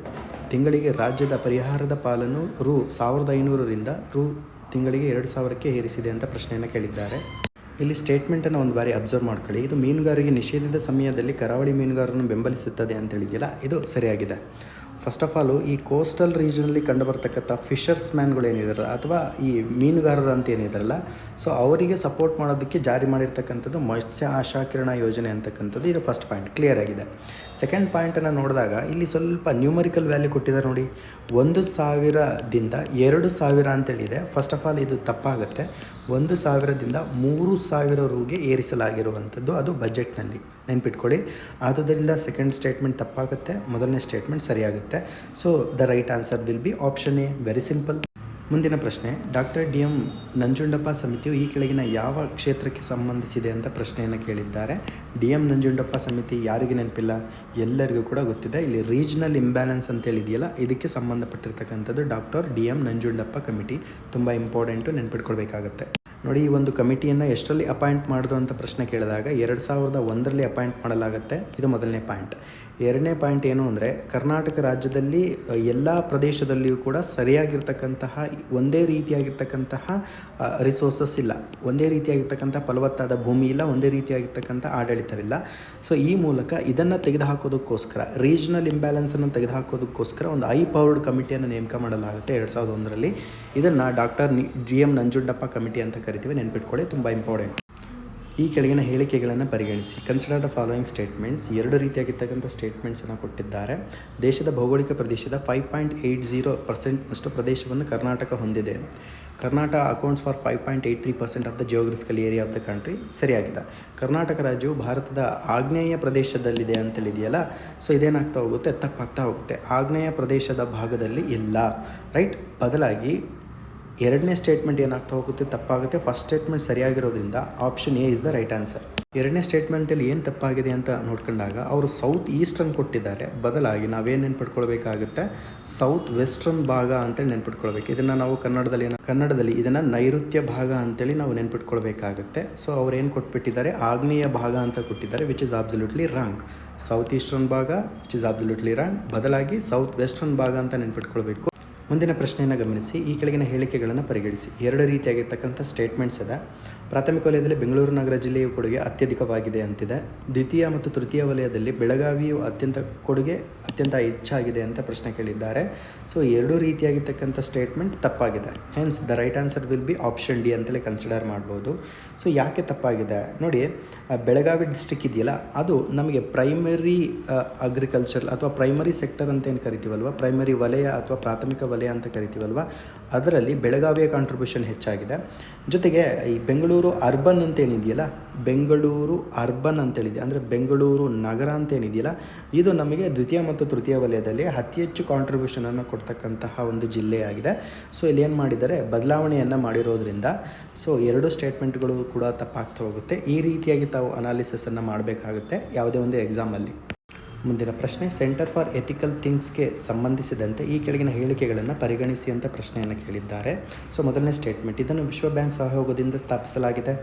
ತಿಂಗಳಿಗೆ ರಾಜ್ಯದ ಪರಿಹಾರದ ಪಾಲನ್ನು ರು ಸಾವಿರದ ಐನೂರರಿಂದ ರು ತಿಂಗಳಿಗೆ ಎರಡು ಸಾವಿರಕ್ಕೆ ಏರಿಸಿದೆ ಅಂತ ಪ್ರಶ್ನೆಯನ್ನು ಕೇಳಿದ್ದಾರೆ. ಇಲ್ಲಿ ಸ್ಟೇಟ್ಮೆಂಟನ್ನು ಒಂದು ಬಾರಿ ಅಬ್ಸರ್ವ್ ಮಾಡ್ಕೊಳ್ಳಿ. ಇದು ಮೀನುಗಾರಿಕೆ ನಿಷೇಧದ ಸಮಯದಲ್ಲಿ ಕರಾವಳಿ ಮೀನುಗಾರರನ್ನು ಬೆಂಬಲಿಸುತ್ತದೆ ಅಂತ ಹೇಳಿದೆಯಲ್ಲ, ಇದು ಸರಿಯಾಗಿದೆ. ಫಸ್ಟ್ ಆಫ್ ಆಲು ಈ ಕೋಸ್ಟಲ್ ರೀಜನಲ್ಲಿ ಕಂಡುಬರ್ತಕ್ಕಂಥ ಫಿಶರ್ಸ್ ಮ್ಯಾನ್ಗಳು ಏನಿದಾರಲ್ಲ, ಅಥವಾ ಈ ಮೀನುಗಾರರು ಅಂತ ಏನಿದಾರಲ್ಲ ಸೊ ಅವರಿಗೆ ಸಪೋರ್ಟ್ ಮಾಡೋದಕ್ಕೆ ಜಾರಿ ಮಾಡಿರ್ತಕ್ಕಂಥದ್ದು ಮತ್ಸ್ಯ ಆಶಾಕಿರಣ ಯೋಜನೆ ಅಂತಕ್ಕಂಥದ್ದು ಇದು ಫಸ್ಟ್ ಪಾಯಿಂಟ್ ಕ್ಲಿಯರ್ ಆಗಿದೆ. ಸೆಕೆಂಡ್ ಪಾಯಿಂಟನ್ನು ನೋಡಿದಾಗ ಇಲ್ಲಿ ಸ್ವಲ್ಪ ನ್ಯೂಮರಿಕಲ್ ವ್ಯಾಲ್ಯೂ ಕೊಟ್ಟಿದ್ದಾರೆ ನೋಡಿ. ಒಂದು ಸಾವಿರದಿಂದ ಎರಡು ಸಾವಿರ ಅಂತೇಳಿದೆ. ಫಸ್ಟ್ ಆಫ್ ಆಲ್ ಇದು ತಪ್ಪಾಗುತ್ತೆ. ಒಂದು ಸಾವಿರದಿಂದ ಮೂರು ಸಾವಿರ ರೂಗೆ ಏರಿಸಲಾಗಿರುವಂಥದ್ದು ಅದು ಬಜೆಟ್ನಲ್ಲಿ. ನೆನ್ಪಿಟ್ಕೊಳ್ಳಿ. ಆದುದರಿಂದ ಸೆಕೆಂಡ್ ಸ್ಟೇಟ್ಮೆಂಟ್ ತಪ್ಪಾಗುತ್ತೆ, ಮೊದಲನೇ statement ಸರಿಯಾಗುತ್ತೆ. So the right answer will be option A very simple ಮುಂದಿನ ಪ್ರಶ್ನೆ, ಡಾಕ್ಟರ್ ಡಿ ಎಂ ನಂಜುಂಡಪ್ಪ ಸಮಿತಿಯು ಈ ಕೆಳಗಿನ ಯಾವ ಕ್ಷೇತ್ರಕ್ಕೆ ಸಂಬಂಧಿಸಿದೆ ಅಂತ ಪ್ರಶ್ನೆಯನ್ನು ಕೇಳಿದ್ದಾರೆ. ಡಿ ಎಂ ನಂಜುಂಡಪ್ಪ ಸಮಿತಿ ಯಾರಿಗೆ ನೆನಪಿಲ್ಲ, ಎಲ್ಲರಿಗೂ ಕೂಡ ಗೊತ್ತಿದೆ. ಇಲ್ಲಿ ರೀಜನಲ್ ಇಂಬ್ಯಾಲೆನ್ಸ್ ಅಂತ ಹೇಳಿದೆಯಲ್ಲ, ಇದಕ್ಕೆ ಸಂಬಂಧಪಟ್ಟಿರ್ತಕ್ಕಂಥದ್ದು doctor D M Nanjundappa committee. ತುಂಬ ಇಂಪಾರ್ಟೆಂಟು ನೆನ್ಪಿಟ್ಕೊಳ್ಬೇಕಾಗತ್ತೆ. ನೋಡಿ, ಈ ಒಂದು ಕಮಿಟಿಯನ್ನು ಎಷ್ಟರಲ್ಲಿ ಅಪಾಯಿಂಟ್ ಮಾಡಿದ್ರು ಅಂತ ಪ್ರಶ್ನೆ ಕೇಳಿದಾಗ, ಎರಡು ಸಾವಿರದ ಒಂದರಲ್ಲಿ ಅಪಾಯಿಂಟ್ ಮಾಡಲಾಗುತ್ತೆ. ಇದು ಮೊದಲನೇ ಪಾಯಿಂಟ್. ಎರಡನೇ ಪಾಯಿಂಟ್ ಏನು ಅಂದರೆ ಕರ್ನಾಟಕ ರಾಜ್ಯದಲ್ಲಿ ಎಲ್ಲ ಪ್ರದೇಶದಲ್ಲಿಯೂ ಕೂಡ ಸರಿಯಾಗಿರ್ತಕ್ಕಂತಹ, ಒಂದೇ ರೀತಿಯಾಗಿರ್ತಕ್ಕಂತಹ ರಿಸೋರ್ಸಸ್ ಇಲ್ಲ. ಒಂದೇ ರೀತಿಯಾಗಿರ್ತಕ್ಕಂಥ ಫಲವತ್ತಾದ ಭೂಮಿ ಇಲ್ಲ, ಒಂದೇ ರೀತಿಯಾಗಿರ್ತಕ್ಕಂಥ ಆಡಳಿತವಿಲ್ಲ. ಸೊ ಈ ಮೂಲಕ ಇದನ್ನು ತೆಗೆದುಹಾಕೋದಕ್ಕೋಸ್ಕರ ರೀಜನಲ್ ಇಂಬ್ಯಾಲೆನ್ಸನ್ನು ತೆಗೆದುಹಾಕೋದಕ್ಕೋಸ್ಕರ ಒಂದು ಐ ಪವರ್ಡ್ ಕಮಿಟಿಯನ್ನು ನೇಮಕ ಮಾಡಲಾಗುತ್ತೆ ಎರಡು ಸಾವಿರದ ಒಂದರಲ್ಲಿ. ಇದನ್ನು doctor G M Nanjundappa committee ಅಂತ ಕರಿತೀವಿ, ನೆನ್ಪಿಟ್ಕೊಳ್ಳಿ, ತುಂಬ ಇಂಪಾರ್ಟೆಂಟ್ ಈ ಕೆಳಗಿನ ಹೇಳಿಕೆಗಳನ್ನು ಪರಿಗಣಿಸಿ. ಕನ್ಸಿಡರ್ ದ ಫಾಲೋಯಿಂಗ್ ಸ್ಟೇಟ್ಮೆಂಟ್ಸ್ ಎರಡು ರೀತಿಯಾಗಿರ್ತಕ್ಕಂಥ ಸ್ಟೇಟ್ಮೆಂಟ್ಸನ್ನು ಕೊಟ್ಟಿದ್ದಾರೆ. ದೇಶದ ಭೌಗೋಳಿಕ ಪ್ರದೇಶದ ಫೈವ್ ಪಾಯಿಂಟ್ ಏಯ್ಟ್ ಜೀರೋ ಪರ್ಸೆಂಟ್ನಷ್ಟು ಪ್ರದೇಶವನ್ನು ಕರ್ನಾಟಕ ಹೊಂದಿದೆ. Karnataka accounts for five point eight three percent of the geographical area of the country ಸರಿಯಾಗಿದೆ. ಕರ್ನಾಟಕ ರಾಜ್ಯವು ಭಾರತದ ಆಗ್ನೇಯ ಪ್ರದೇಶದಲ್ಲಿದೆ ಅಂತೇಳಿದೆಯಲ್ಲ ಸೊ ಇದೇನಾಗ್ತಾ ಹೋಗುತ್ತೆ? ತಪ್ಪಾಗ್ತಾ ಹೋಗುತ್ತೆ. ಆಗ್ನೇಯ ಪ್ರದೇಶದ ಭಾಗದಲ್ಲಿ ಇಲ್ಲ. ರೈಟ್ ಬದಲಾಗಿ ಎರಡನೇ ಸ್ಟೇಟ್ಮೆಂಟ್ ಏನಾಗ್ತಾ ಹೋಗುತ್ತೆ? ತಪ್ಪಾಗುತ್ತೆ. First statement ಸರಿಯಾಗಿರೋದ್ರಿಂದ option A is the right answer ಎರಡನೇ ಸ್ಟೇಟ್ಮೆಂಟಲ್ಲಿ ಏನು ತಪ್ಪಾಗಿದೆ ಅಂತ ನೋಡ್ಕೊಂಡಾಗ ಅವರು ಸೌತ್ ಈಸ್ಟರ್ನ್ ಕೊಟ್ಟಿದ್ದಾರೆ. ಬದಲಾಗಿ ನಾವೇನು ನೆನ್ಪಿಟ್ಕೊಳ್ಬೇಕಾಗುತ್ತೆ? ಸೌತ್ ವೆಸ್ಟರ್ನ್ ಭಾಗ ಅಂತೇಳಿ ನೆನ್ಪಿಟ್ಕೊಳ್ಬೇಕು. ಇದನ್ನು ನಾವು ಕನ್ನಡದಲ್ಲಿ ಕನ್ನಡದಲ್ಲಿ ಇದನ್ನು ನೈಋತ್ಯ ಭಾಗ ಅಂತೇಳಿ ನಾವು ನೆನ್ಪಿಟ್ಕೊಳ್ಬೇಕಾಗುತ್ತೆ. ಸೊ ಅವ್ರು ಏನು ಕೊಟ್ಬಿಟ್ಟಿದ್ದಾರೆ? ಆಗ್ನೇಯ ಭಾಗ ಅಂತ ಕೊಟ್ಟಿದ್ದಾರೆ which is absolutely wrong south eastern ಭಾಗ ವಿಚ್ ಇಸ್ ಅಬ್ಸಲ್ಯೂಟ್ಲಿ ರಾಂಗ್ ಬದಲಾಗಿ ಸೌತ್ ವೆಸ್ಟರ್ನ್ ಭಾಗ ಅಂತ ನೆನ್ಪಿಟ್ಕೊಳ್ಬೇಕು. ಮುಂದಿನ ಪ್ರಶ್ನೆಯನ್ನು ಗಮನಿಸಿ ಈ ಕೆಳಗಿನ ಹೇಳಿಕೆಗಳನ್ನು ಪರಿಗಣಿಸಿ. ಎರಡು ರೀತಿಯಾಗಿರ್ತಕ್ಕಂಥ ಸ್ಟೇಟ್ಮೆಂಟ್ಸ್ ಇದೆ ಪ್ರಾಥಮಿಕ ವಲಯದಲ್ಲಿ ಬೆಂಗಳೂರು ನಗರ ಜಿಲ್ಲೆಯ ಕೊಡುಗೆ ಅತ್ಯಧಿಕವಾಗಿದೆ ಅಂತಿದೆ. ದ್ವಿತೀಯ ಮತ್ತು ತೃತೀಯ ವಲಯದಲ್ಲಿ ಬೆಳಗಾವಿಯು ಅತ್ಯಂತ ಕೊಡುಗೆ ಅತ್ಯಂತ ಹೆಚ್ಚಾಗಿದೆ ಅಂತ ಪ್ರಶ್ನೆ ಕೇಳಿದ್ದಾರೆ. ಸೊ, ಎರಡೂ ರೀತಿಯಾಗಿರ್ತಕ್ಕಂಥ ಸ್ಟೇಟ್ಮೆಂಟ್ ತಪ್ಪಾಗಿದೆ. Hence the right answer will be option D ಅಂತಲೇ ಕನ್ಸಿಡರ್ ಮಾಡ್ಬೋದು. ಸೊ ಯಾಕೆ ತಪ್ಪಾಗಿದೆ? ನೋಡಿ ಬೆಳಗಾವಿ ಡಿಸ್ಟಿಕ್ ಇದೆಯಲ್ಲ, ಅದು ನಮಗೆ ಪ್ರೈಮರಿ ಅಗ್ರಿಕಲ್ಚರ್ ಅಥವಾ ಪ್ರೈಮರಿ ಸೆಕ್ಟರ್ ಅಂತ ಏನು ಕರಿತೀವಲ್ವ? ಪ್ರೈಮರಿ ವಲಯ ಅಥವಾ ಪ್ರಾಥಮಿಕ ವಲಯ ಅಂತ ಕರಿತೀವಲ್ವ? ಅದರಲ್ಲಿ ಬೆಳಗಾವಿಯ ಕಾಂಟ್ರಿಬ್ಯೂಷನ್ ಹೆಚ್ಚಾಗಿದೆ. ಜೊತೆಗೆ ಈ ಬೆಂಗಳೂರು ಅರ್ಬನ್ ಅಂತ ಏನಿದೆಯಲ್ಲ ಬೆಂಗಳೂರು ಅರ್ಬನ್ ಅಂತೇಳಿದೆ. ಅಂದರೆ ಬೆಂಗಳೂರು ನಗರ ಅಂತ ಏನಿದೆಯಲ್ಲ ಇದು ನಮಗೆ ದ್ವಿತೀಯ ಮತ್ತು ತೃತೀಯ ವಲಯದಲ್ಲಿ ಅತಿ ಹೆಚ್ಚು ಕಾಂಟ್ರಿಬ್ಯೂಷನನ್ನು ಕೊಡ್ತಕ್ಕಂತಹ ಒಂದು ಜಿಲ್ಲೆಯಾಗಿದೆ. ಸೊ ಇಲ್ಲಿ ಏನು ಮಾಡಿದ್ದಾರೆ? ಬದಲಾವಣೆಯನ್ನು ಮಾಡಿರೋದ್ರಿಂದ ಸೊ ಎರಡು ಸ್ಟೇಟ್ಮೆಂಟ್ಗಳು ಕೂಡ ತಪ್ಪಾಗ್ತಾ ಹೋಗುತ್ತೆ. ಈ ರೀತಿಯಾಗಿ ತಾವು ಅನಾಲಿಸಿಸನ್ನು ಮಾಡಬೇಕಾಗುತ್ತೆ. ಯಾವುದೇ ಒಂದು ಎಕ್ಸಾಮಲ್ಲಿ ಮುಂದಿನ ಪ್ರಶ್ನೆ, ಸೆಂಟರ್ ಫಾರ್ ಎಥಿಕಲ್ ಥಿಂಗ್ಸ್ಗೆ ಸಂಬಂಧಿಸಿದಂತೆ ಈ ಕೆಳಗಿನ ಹೇಳಿಕೆಗಳನ್ನು ಪರಿಗಣಿಸಿ ಅಂತ ಪ್ರಶ್ನೆಯನ್ನು ಕೇಳಿದ್ದಾರೆ. ಸೊ, ಮೊದಲನೇ ಸ್ಟೇಟ್ಮೆಂಟ್, ಇದನ್ನು ವಿಶ್ವ ಬ್ಯಾಂಕ್ ಸಹಯೋಗದಿಂದ ಸ್ಥಾಪಿಸಲಾಗಿದೆ.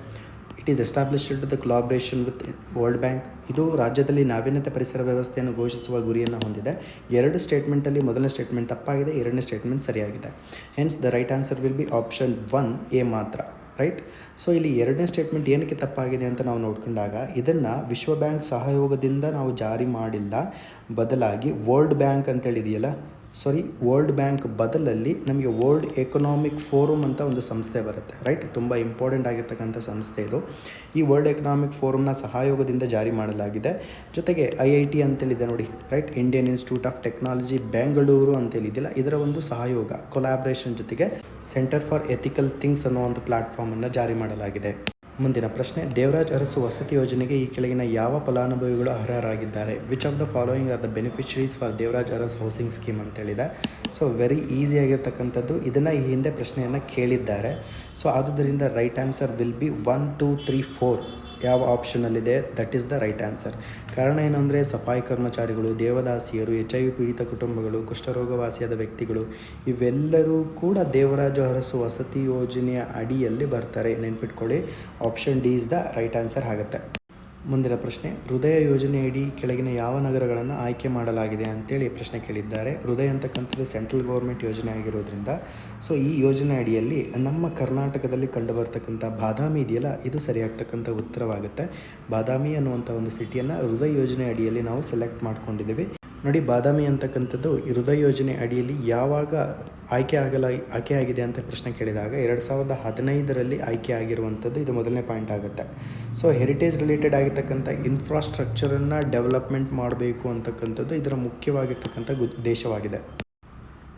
It is established the collaboration with World Bank ಇದು ರಾಜ್ಯದಲ್ಲಿ ನಾವೀನ್ಯತೆ ಪರಿಸರ ವ್ಯವಸ್ಥೆಯನ್ನು ಘೋಷಿಸುವ ಗುರಿಯನ್ನು ಹೊಂದಿದೆ. ಎರಡು ಸ್ಟೇಟ್ಮೆಂಟಲ್ಲಿ ಮೊದಲನೇ ಸ್ಟೇಟ್ಮೆಂಟ್ ತಪ್ಪಾಗಿದೆ, ಎರಡನೇ ಸ್ಟೇಟ್ಮೆಂಟ್ ಸರಿಯಾಗಿದೆ. Hence the right answer will be option one A ಮಾತ್ರ ರೈಟ್ ಸೊ ಇಲ್ಲಿ ಎರಡನೇ ಸ್ಟೇಟ್ಮೆಂಟ್ ಏನಕ್ಕೆ ತಪ್ಪಾಗಿದೆ ಅಂತ ನಾವು ನೋಡ್ಕೊಂಡಾಗ ಇದನ್ನು ವಿಶ್ವ ಬ್ಯಾಂಕ್ ಸಹಯೋಗದಿಂದ ನಾವು ಜಾರಿ ಮಾಡಿಲ್ಲ. ಬದಲಾಗಿ ವರ್ಲ್ಡ್ ಬ್ಯಾಂಕ್ ಅಂತೇಳಿದೆಯಲ್ಲ ಸಾರಿ ವರ್ಲ್ಡ್ ಬ್ಯಾಂಕ್ ಬದಲಲ್ಲಿ ನಮಗೆ ವರ್ಲ್ಡ್ ಎಕನಾಮಿಕ್ ಫೋರಮ್ ಅಂತ ಒಂದು ಸಂಸ್ಥೆ ಬರುತ್ತೆ ರೈಟ್ ತುಂಬ ಇಂಪಾರ್ಟೆಂಟ್ ಆಗಿರ್ತಕ್ಕಂಥ ಸಂಸ್ಥೆ ಇದು. ಈ ವರ್ಲ್ಡ್ ಎಕನಾಮಿಕ್ ಫೋರಮ್ನ ಸಹಯೋಗದಿಂದ ಜಾರಿ ಮಾಡಲಾಗಿದೆ. ಜೊತೆಗೆ ಐ ಐ ಟಿ ಅಂತೇಳಿದೆ ನೋಡಿ right Indian Institute of Technology Bengaluru ಅಂತೇಳಿದೆಯಲ್ಲ ಇದರ ಒಂದು ಸಹಯೋಗ ಕೊಲಾಬ್ರೇಷನ್ ಜೊತೆಗೆ. ಸೆಂಟರ್ ಫಾರ್ ಎಥಿಕಲ್ ಥಿಂಗ್ಸ್ ಅನ್ನೋ ಒಂದು ಪ್ಲಾಟ್ಫಾರ್ಮನ್ನು ಜಾರಿ ಮಾಡಲಾಗಿದೆ. ಮುಂದಿನ ಪ್ರಶ್ನೆ, ದೇವರಾಜ್ ಅರಸು ವಸತಿ ಯೋಜನೆಗೆ ಈ ಕೆಳಗಿನ ಯಾವ ಫಲಾನುಭವಿಗಳು ಅರ್ಹರಾಗಿದ್ದಾರೆ? Which of the following are the beneficiaries for Devaraj Urs housing scheme ಅಂತೇಳಿದೆ so very easy ಆಗಿರ್ತಕ್ಕಂಥದ್ದು ಇದನ್ನು ಈ ಹಿಂದೆ ಪ್ರಶ್ನೆಯನ್ನು ಕೇಳಿದ್ದಾರೆ. ಸೊ ಆದುದರಿಂದ right answer will be one two three four ಯಾವ ಆಪ್ಷನ್ನಲ್ಲಿದೆ that is the right answer ಕಾರಣ ಏನಂದರೆ, ಸಫಾಯಿ ಕರ್ಮಚಾರಿಗಳು, ದೇವದಾಸಿಯರು ಎಚ್ ಐ ವಿ ಪೀಡಿತ ಕುಟುಂಬಗಳು, ಕುಷ್ಠರೋಗವಾಸಿಯಾದ ವ್ಯಕ್ತಿಗಳು, ಇವೆಲ್ಲರೂ ಕೂಡ ದೇವರಾಜ ಅರಸು ವಸತಿ ಯೋಜನೆಯ ಅಡಿಯಲ್ಲಿ ಬರ್ತಾರೆ. ನೆನ್ಪಿಟ್ಕೊಳ್ಳಿ option D is the right answer ಆಗುತ್ತೆ. ಮುಂದಿನ ಪ್ರಶ್ನೆ, ಹೃದಯ ಯೋಜನೆಯಡಿ ಕೆಳಗಿನ ಯಾವ ನಗರಗಳನ್ನು ಆಯ್ಕೆ ಮಾಡಲಾಗಿದೆ ಅಂತೇಳಿ ಪ್ರಶ್ನೆ ಕೇಳಿದ್ದಾರೆ. ಹೃದಯ ಅಂತಕ್ಕಂಥದ್ದು ಸೆಂಟ್ರಲ್ ಗೌರ್ಮೆಂಟ್ ಯೋಜನೆ ಆಗಿರೋದ್ರಿಂದ, ಸೊ ಈ ಯೋಜನೆ ಅಡಿಯಲ್ಲಿ ನಮ್ಮ ಕರ್ನಾಟಕದಲ್ಲಿ ಕಂಡುಬರ್ತಕ್ಕಂಥ ಬಾದಾಮಿ ಇದೆಯಲ್ಲ, ಇದು ಸರಿಯಾಗ್ತಕ್ಕಂಥ ಉತ್ತರವಾಗುತ್ತೆ. ಬಾದಾಮಿ ಅನ್ನುವಂಥ ಒಂದು ಸಿಟಿಯನ್ನು ಹೃದಯ ಯೋಜನೆ ಅಡಿಯಲ್ಲಿ ನಾವು ಸೆಲೆಕ್ಟ್ ಮಾಡ್ಕೊಂಡಿದ್ದೀವಿ. ನೋಡಿ, ಬಾದಾಮಿ ಅಂತಕ್ಕಂಥದ್ದು ಹೃದಯ ಯೋಜನೆ ಅಡಿಯಲ್ಲಿ ಯಾವಾಗ ಆಯ್ಕೆ ಆಗಲ, ಆಯ್ಕೆ ಆಗಿದೆ ಅಂತ ಪ್ರಶ್ನೆ ಕೇಳಿದಾಗ ಎರಡು ಸಾವಿರದ ಹದಿನೈದರಲ್ಲಿ ಆಯ್ಕೆ ಆಗಿರುವಂಥದ್ದು ಇದು ಮೊದಲನೇ ಪಾಯಿಂಟ್ ಆಗುತ್ತೆ. ಸೊ ಹೆರಿಟೇಜ್ ರಿಲೇಟೆಡ್ ಆಗಿರ್ತಕ್ಕಂಥ ಇನ್ಫ್ರಾಸ್ಟ್ರಕ್ಚರನ್ನು ಡೆವಲಪ್ಮೆಂಟ್ ಮಾಡಬೇಕು ಅಂತಕ್ಕಂಥದ್ದು ಇದರ ಮುಖ್ಯವಾಗಿರ್ತಕ್ಕಂಥ ಉದ್ದೇಶವಾಗಿದೆ.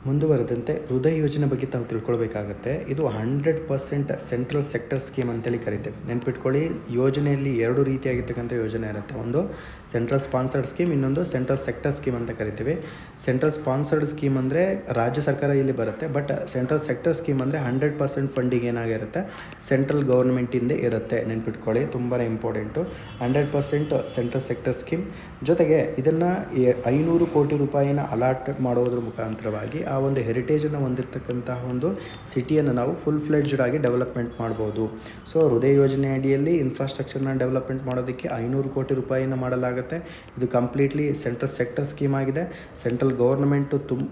ಮುಂದುವರೆದಂತೆ ಹೃದಯ ಯೋಜನೆ ಬಗ್ಗೆ ತಾವು ತಿಳ್ಕೊಳ್ಬೇಕಾಗತ್ತೆ. ಇದು hundred percent central sector scheme ಅಂತೇಳಿ ಕರಿತೇವೆ. ನೆನ್ಪಿಟ್ಕೊಳ್ಳಿ, ಯೋಜನೆಯಲ್ಲಿ ಎರಡು ರೀತಿಯಾಗಿರ್ತಕ್ಕಂಥ ಯೋಜನೆ ಇರುತ್ತೆ. ಒಂದು ಸೆಂಟ್ರಲ್ ಸ್ಪಾನ್ಸರ್ಡ್ ಸ್ಕೀಮ್, ಇನ್ನೊಂದು ಸೆಂಟ್ರಲ್ ಸೆಕ್ಟರ್ ಸ್ಕೀಮ್ ಅಂತ ಕರಿತೀವಿ. ಸೆಂಟ್ರಲ್ ಸ್ಪಾನ್ಸರ್ಡ್ ಸ್ಕೀಮ್ ಅಂದರೆ ರಾಜ್ಯ ಸರ್ಕಾರ ಇಲ್ಲಿ ಬರುತ್ತೆ. ಬಟ್ ಸೆಂಟ್ರಲ್ ಸೆಕ್ಟರ್ ಸ್ಕೀಮ್ ಅಂದರೆ ಹಂಡ್ರೆಡ್ ಪರ್ಸೆಂಟ್ ಫಂಡಿಂಗ್ ಏನಾಗಿರುತ್ತೆ? ಸೆಂಟ್ರಲ್ ಗೌರ್ಮೆಂಟಿಂದ ಇರುತ್ತೆ. ನೆನ್ಪಿಟ್ಕೊಳ್ಳಿ ತುಂಬಾ important. Hundred percent central sector scheme. ಜೊತೆಗೆ ಇದನ್ನು ಐನೂರು ಕೋಟಿ ರೂಪಾಯಿನ ಅಲಾಟ್ ಮಾಡೋದ್ರ ಮುಖಾಂತರವಾಗಿ ಆ ಒಂದು ಹೆರಿಟೇಜನ್ನು ಹೊಂದಿರತಕ್ಕಂತಹ ಒಂದು ಸಿಟಿಯನ್ನು ನಾವು ಫುಲ್ ಫ್ಲೆಡ್ಜ್ಡ್ ಆಗಿ ಡೆವಲಪ್ಮೆಂಟ್ ಮಾಡ್ಬೋದು. ಸೊ ಹೃದಯ ಯೋಜನೆ ಅಡಿಯಲ್ಲಿ ಇನ್ಫ್ರಾಸ್ಟ್ರಕ್ಚರ್ನ ಡೆವಲಪ್ಮೆಂಟ್ ಮಾಡೋದಕ್ಕೆ ಐನೂರು ಕೋಟಿ ರೂಪಾಯಿನ ಮಾಡಲಾಗುತ್ತೆ. ಇದು ಕಂಪ್ಲೀಟ್ಲಿ ಸೆಂಟ್ರಲ್ ಸೆಕ್ಟರ್ ಸ್ಕೀಮ್ ಆಗಿದೆ. ಸೆಂಟ್ರಲ್ ಗೌರ್ಮೆಂಟು ತುಮ್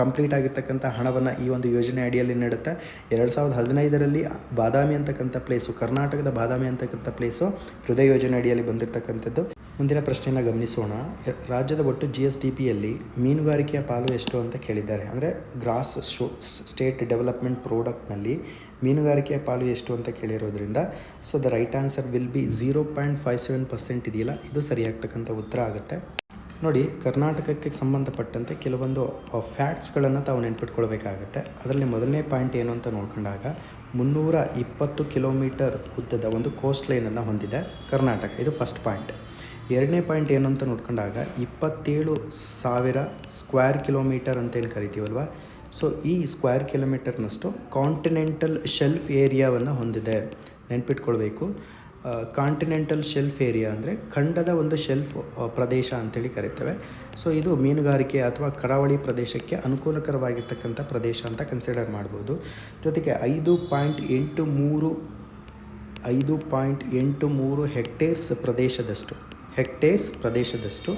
ಕಂಪ್ಲೀಟ್ ಆಗಿರ್ತಕ್ಕಂಥ ಹಣವನ್ನು ಈ ಒಂದು ಯೋಜನೆ ಅಡಿಯಲ್ಲಿ ನೀಡುತ್ತೆ. ಎರಡು ಸಾವಿರದ ಹದಿನೈದರಲ್ಲಿ ಬಾದಾಮಿ ಅಂತಕ್ಕಂಥ ಪ್ಲೇಸು ಕರ್ನಾಟಕದ ಬಾದಾಮಿ ಅಂತಕ್ಕಂಥ ಪ್ಲೇಸು ಹೃದಯ ಯೋಜನೆ ಅಡಿಯಲ್ಲಿ ಬಂದಿರತಕ್ಕಂಥದ್ದು. ಮುಂದಿನ ಪ್ರಶ್ನೆಯನ್ನು ಗಮನಿಸೋಣ. ರಾಜ್ಯದ ಒಟ್ಟು ಜಿ ಎಸ್ ಡಿ ಪಿಯಲ್ಲಿ ಮೀನುಗಾರಿಕೆಯ ಪಾಲು ಎಷ್ಟು ಅಂತ ಕೇಳಿದ್ದಾರೆ. ಅಂದರೆ ಗ್ರಾಸ್ ಶೋ ಸ್ಟೇಟ್ ಡೆವಲಪ್ಮೆಂಟ್ ಪ್ರಾಡಕ್ಟ್ನಲ್ಲಿ ಮೀನುಗಾರಿಕೆಯ ಪಾಲು ಎಷ್ಟು ಅಂತ ಕೇಳಿರೋದ್ರಿಂದ so the right answer will be zero point five seven percent ಇದೆಯಲ್ಲ, ಇದು ಸರಿಯಾಗ್ತಕ್ಕಂಥ ಉತ್ತರ ಆಗುತ್ತೆ. ನೋಡಿ, ಕರ್ನಾಟಕಕ್ಕೆ ಸಂಬಂಧಪಟ್ಟಂತೆ ಕೆಲವೊಂದು ಫ್ಯಾಟ್ಸ್ಗಳನ್ನು ತಾವು ನೆನ್ಪಿಟ್ಕೊಳ್ಬೇಕಾಗತ್ತೆ. ಅದರಲ್ಲಿ ಮೊದಲನೇ ಪಾಯಿಂಟ್ ಏನು ಅಂತ ನೋಡ್ಕೊಂಡಾಗ, ಮುನ್ನೂರ ಇಪ್ಪತ್ತು ಕಿಲೋಮೀಟರ್ ಉದ್ದದ ಒಂದು ಕೋಸ್ಟ್ ಲೈನನ್ನು ಹೊಂದಿದೆ ಕರ್ನಾಟಕ. ಇದು ಫಸ್ಟ್ ಪಾಯಿಂಟ್ ಎರಡನೇ ಪಾಯಿಂಟ್ ಏನು ಅಂತ ನೋಡ್ಕೊಂಡಾಗ, ಇಪ್ಪತ್ತೇಳು ಸಾವಿರ ಸ್ಕ್ವೇರ್ ಕಿಲೋಮೀಟರ್ ಅಂತ ಏನು ಕರಿತೀವಲ್ವ? ಸೊ ಈ ಸ್ಕ್ವೇರ್ ಕಿಲೋಮೀಟರ್ನಷ್ಟು ಕಾಂಟಿನೆಂಟಲ್ ಶೆಲ್ಫ್ ಏರಿಯಾವನ್ನು ಹೊಂದಿದೆ. ನೆನ್ಪಿಟ್ಕೊಳ್ಬೇಕು. ಕಾಂಟಿನೆಂಟಲ್ ಶೆಲ್ಫ್ ಏರಿಯಾ ಅಂದರೆ ಖಂಡದ ಒಂದು ಶೆಲ್ಫ್ ಪ್ರದೇಶ ಅಂತೇಳಿ ಕರಿತೇವೆ. ಸೊ ಇದು ಮೀನುಗಾರಿಕೆ ಅಥವಾ ಕರಾವಳಿ ಪ್ರದೇಶಕ್ಕೆ ಅನುಕೂಲಕರವಾಗಿರ್ತಕ್ಕಂಥ ಪ್ರದೇಶ ಅಂತ ಕನ್ಸಿಡರ್ ಮಾಡ್ಬೋದು. ಜೊತೆಗೆ ಐದು ಪಾಯಿಂಟ್ ಎಂಟು ಮೂರು, ಐದು ಪಾಯಿಂಟ್ ಎಂಟು ಮೂರು ಹೆಕ್ಟೇರ್ಸ್ ಪ್ರದೇಶದಷ್ಟು ಹೆಕ್ಟೇರ್ಸ್ ಪ್ರದೇಶದಷ್ಟು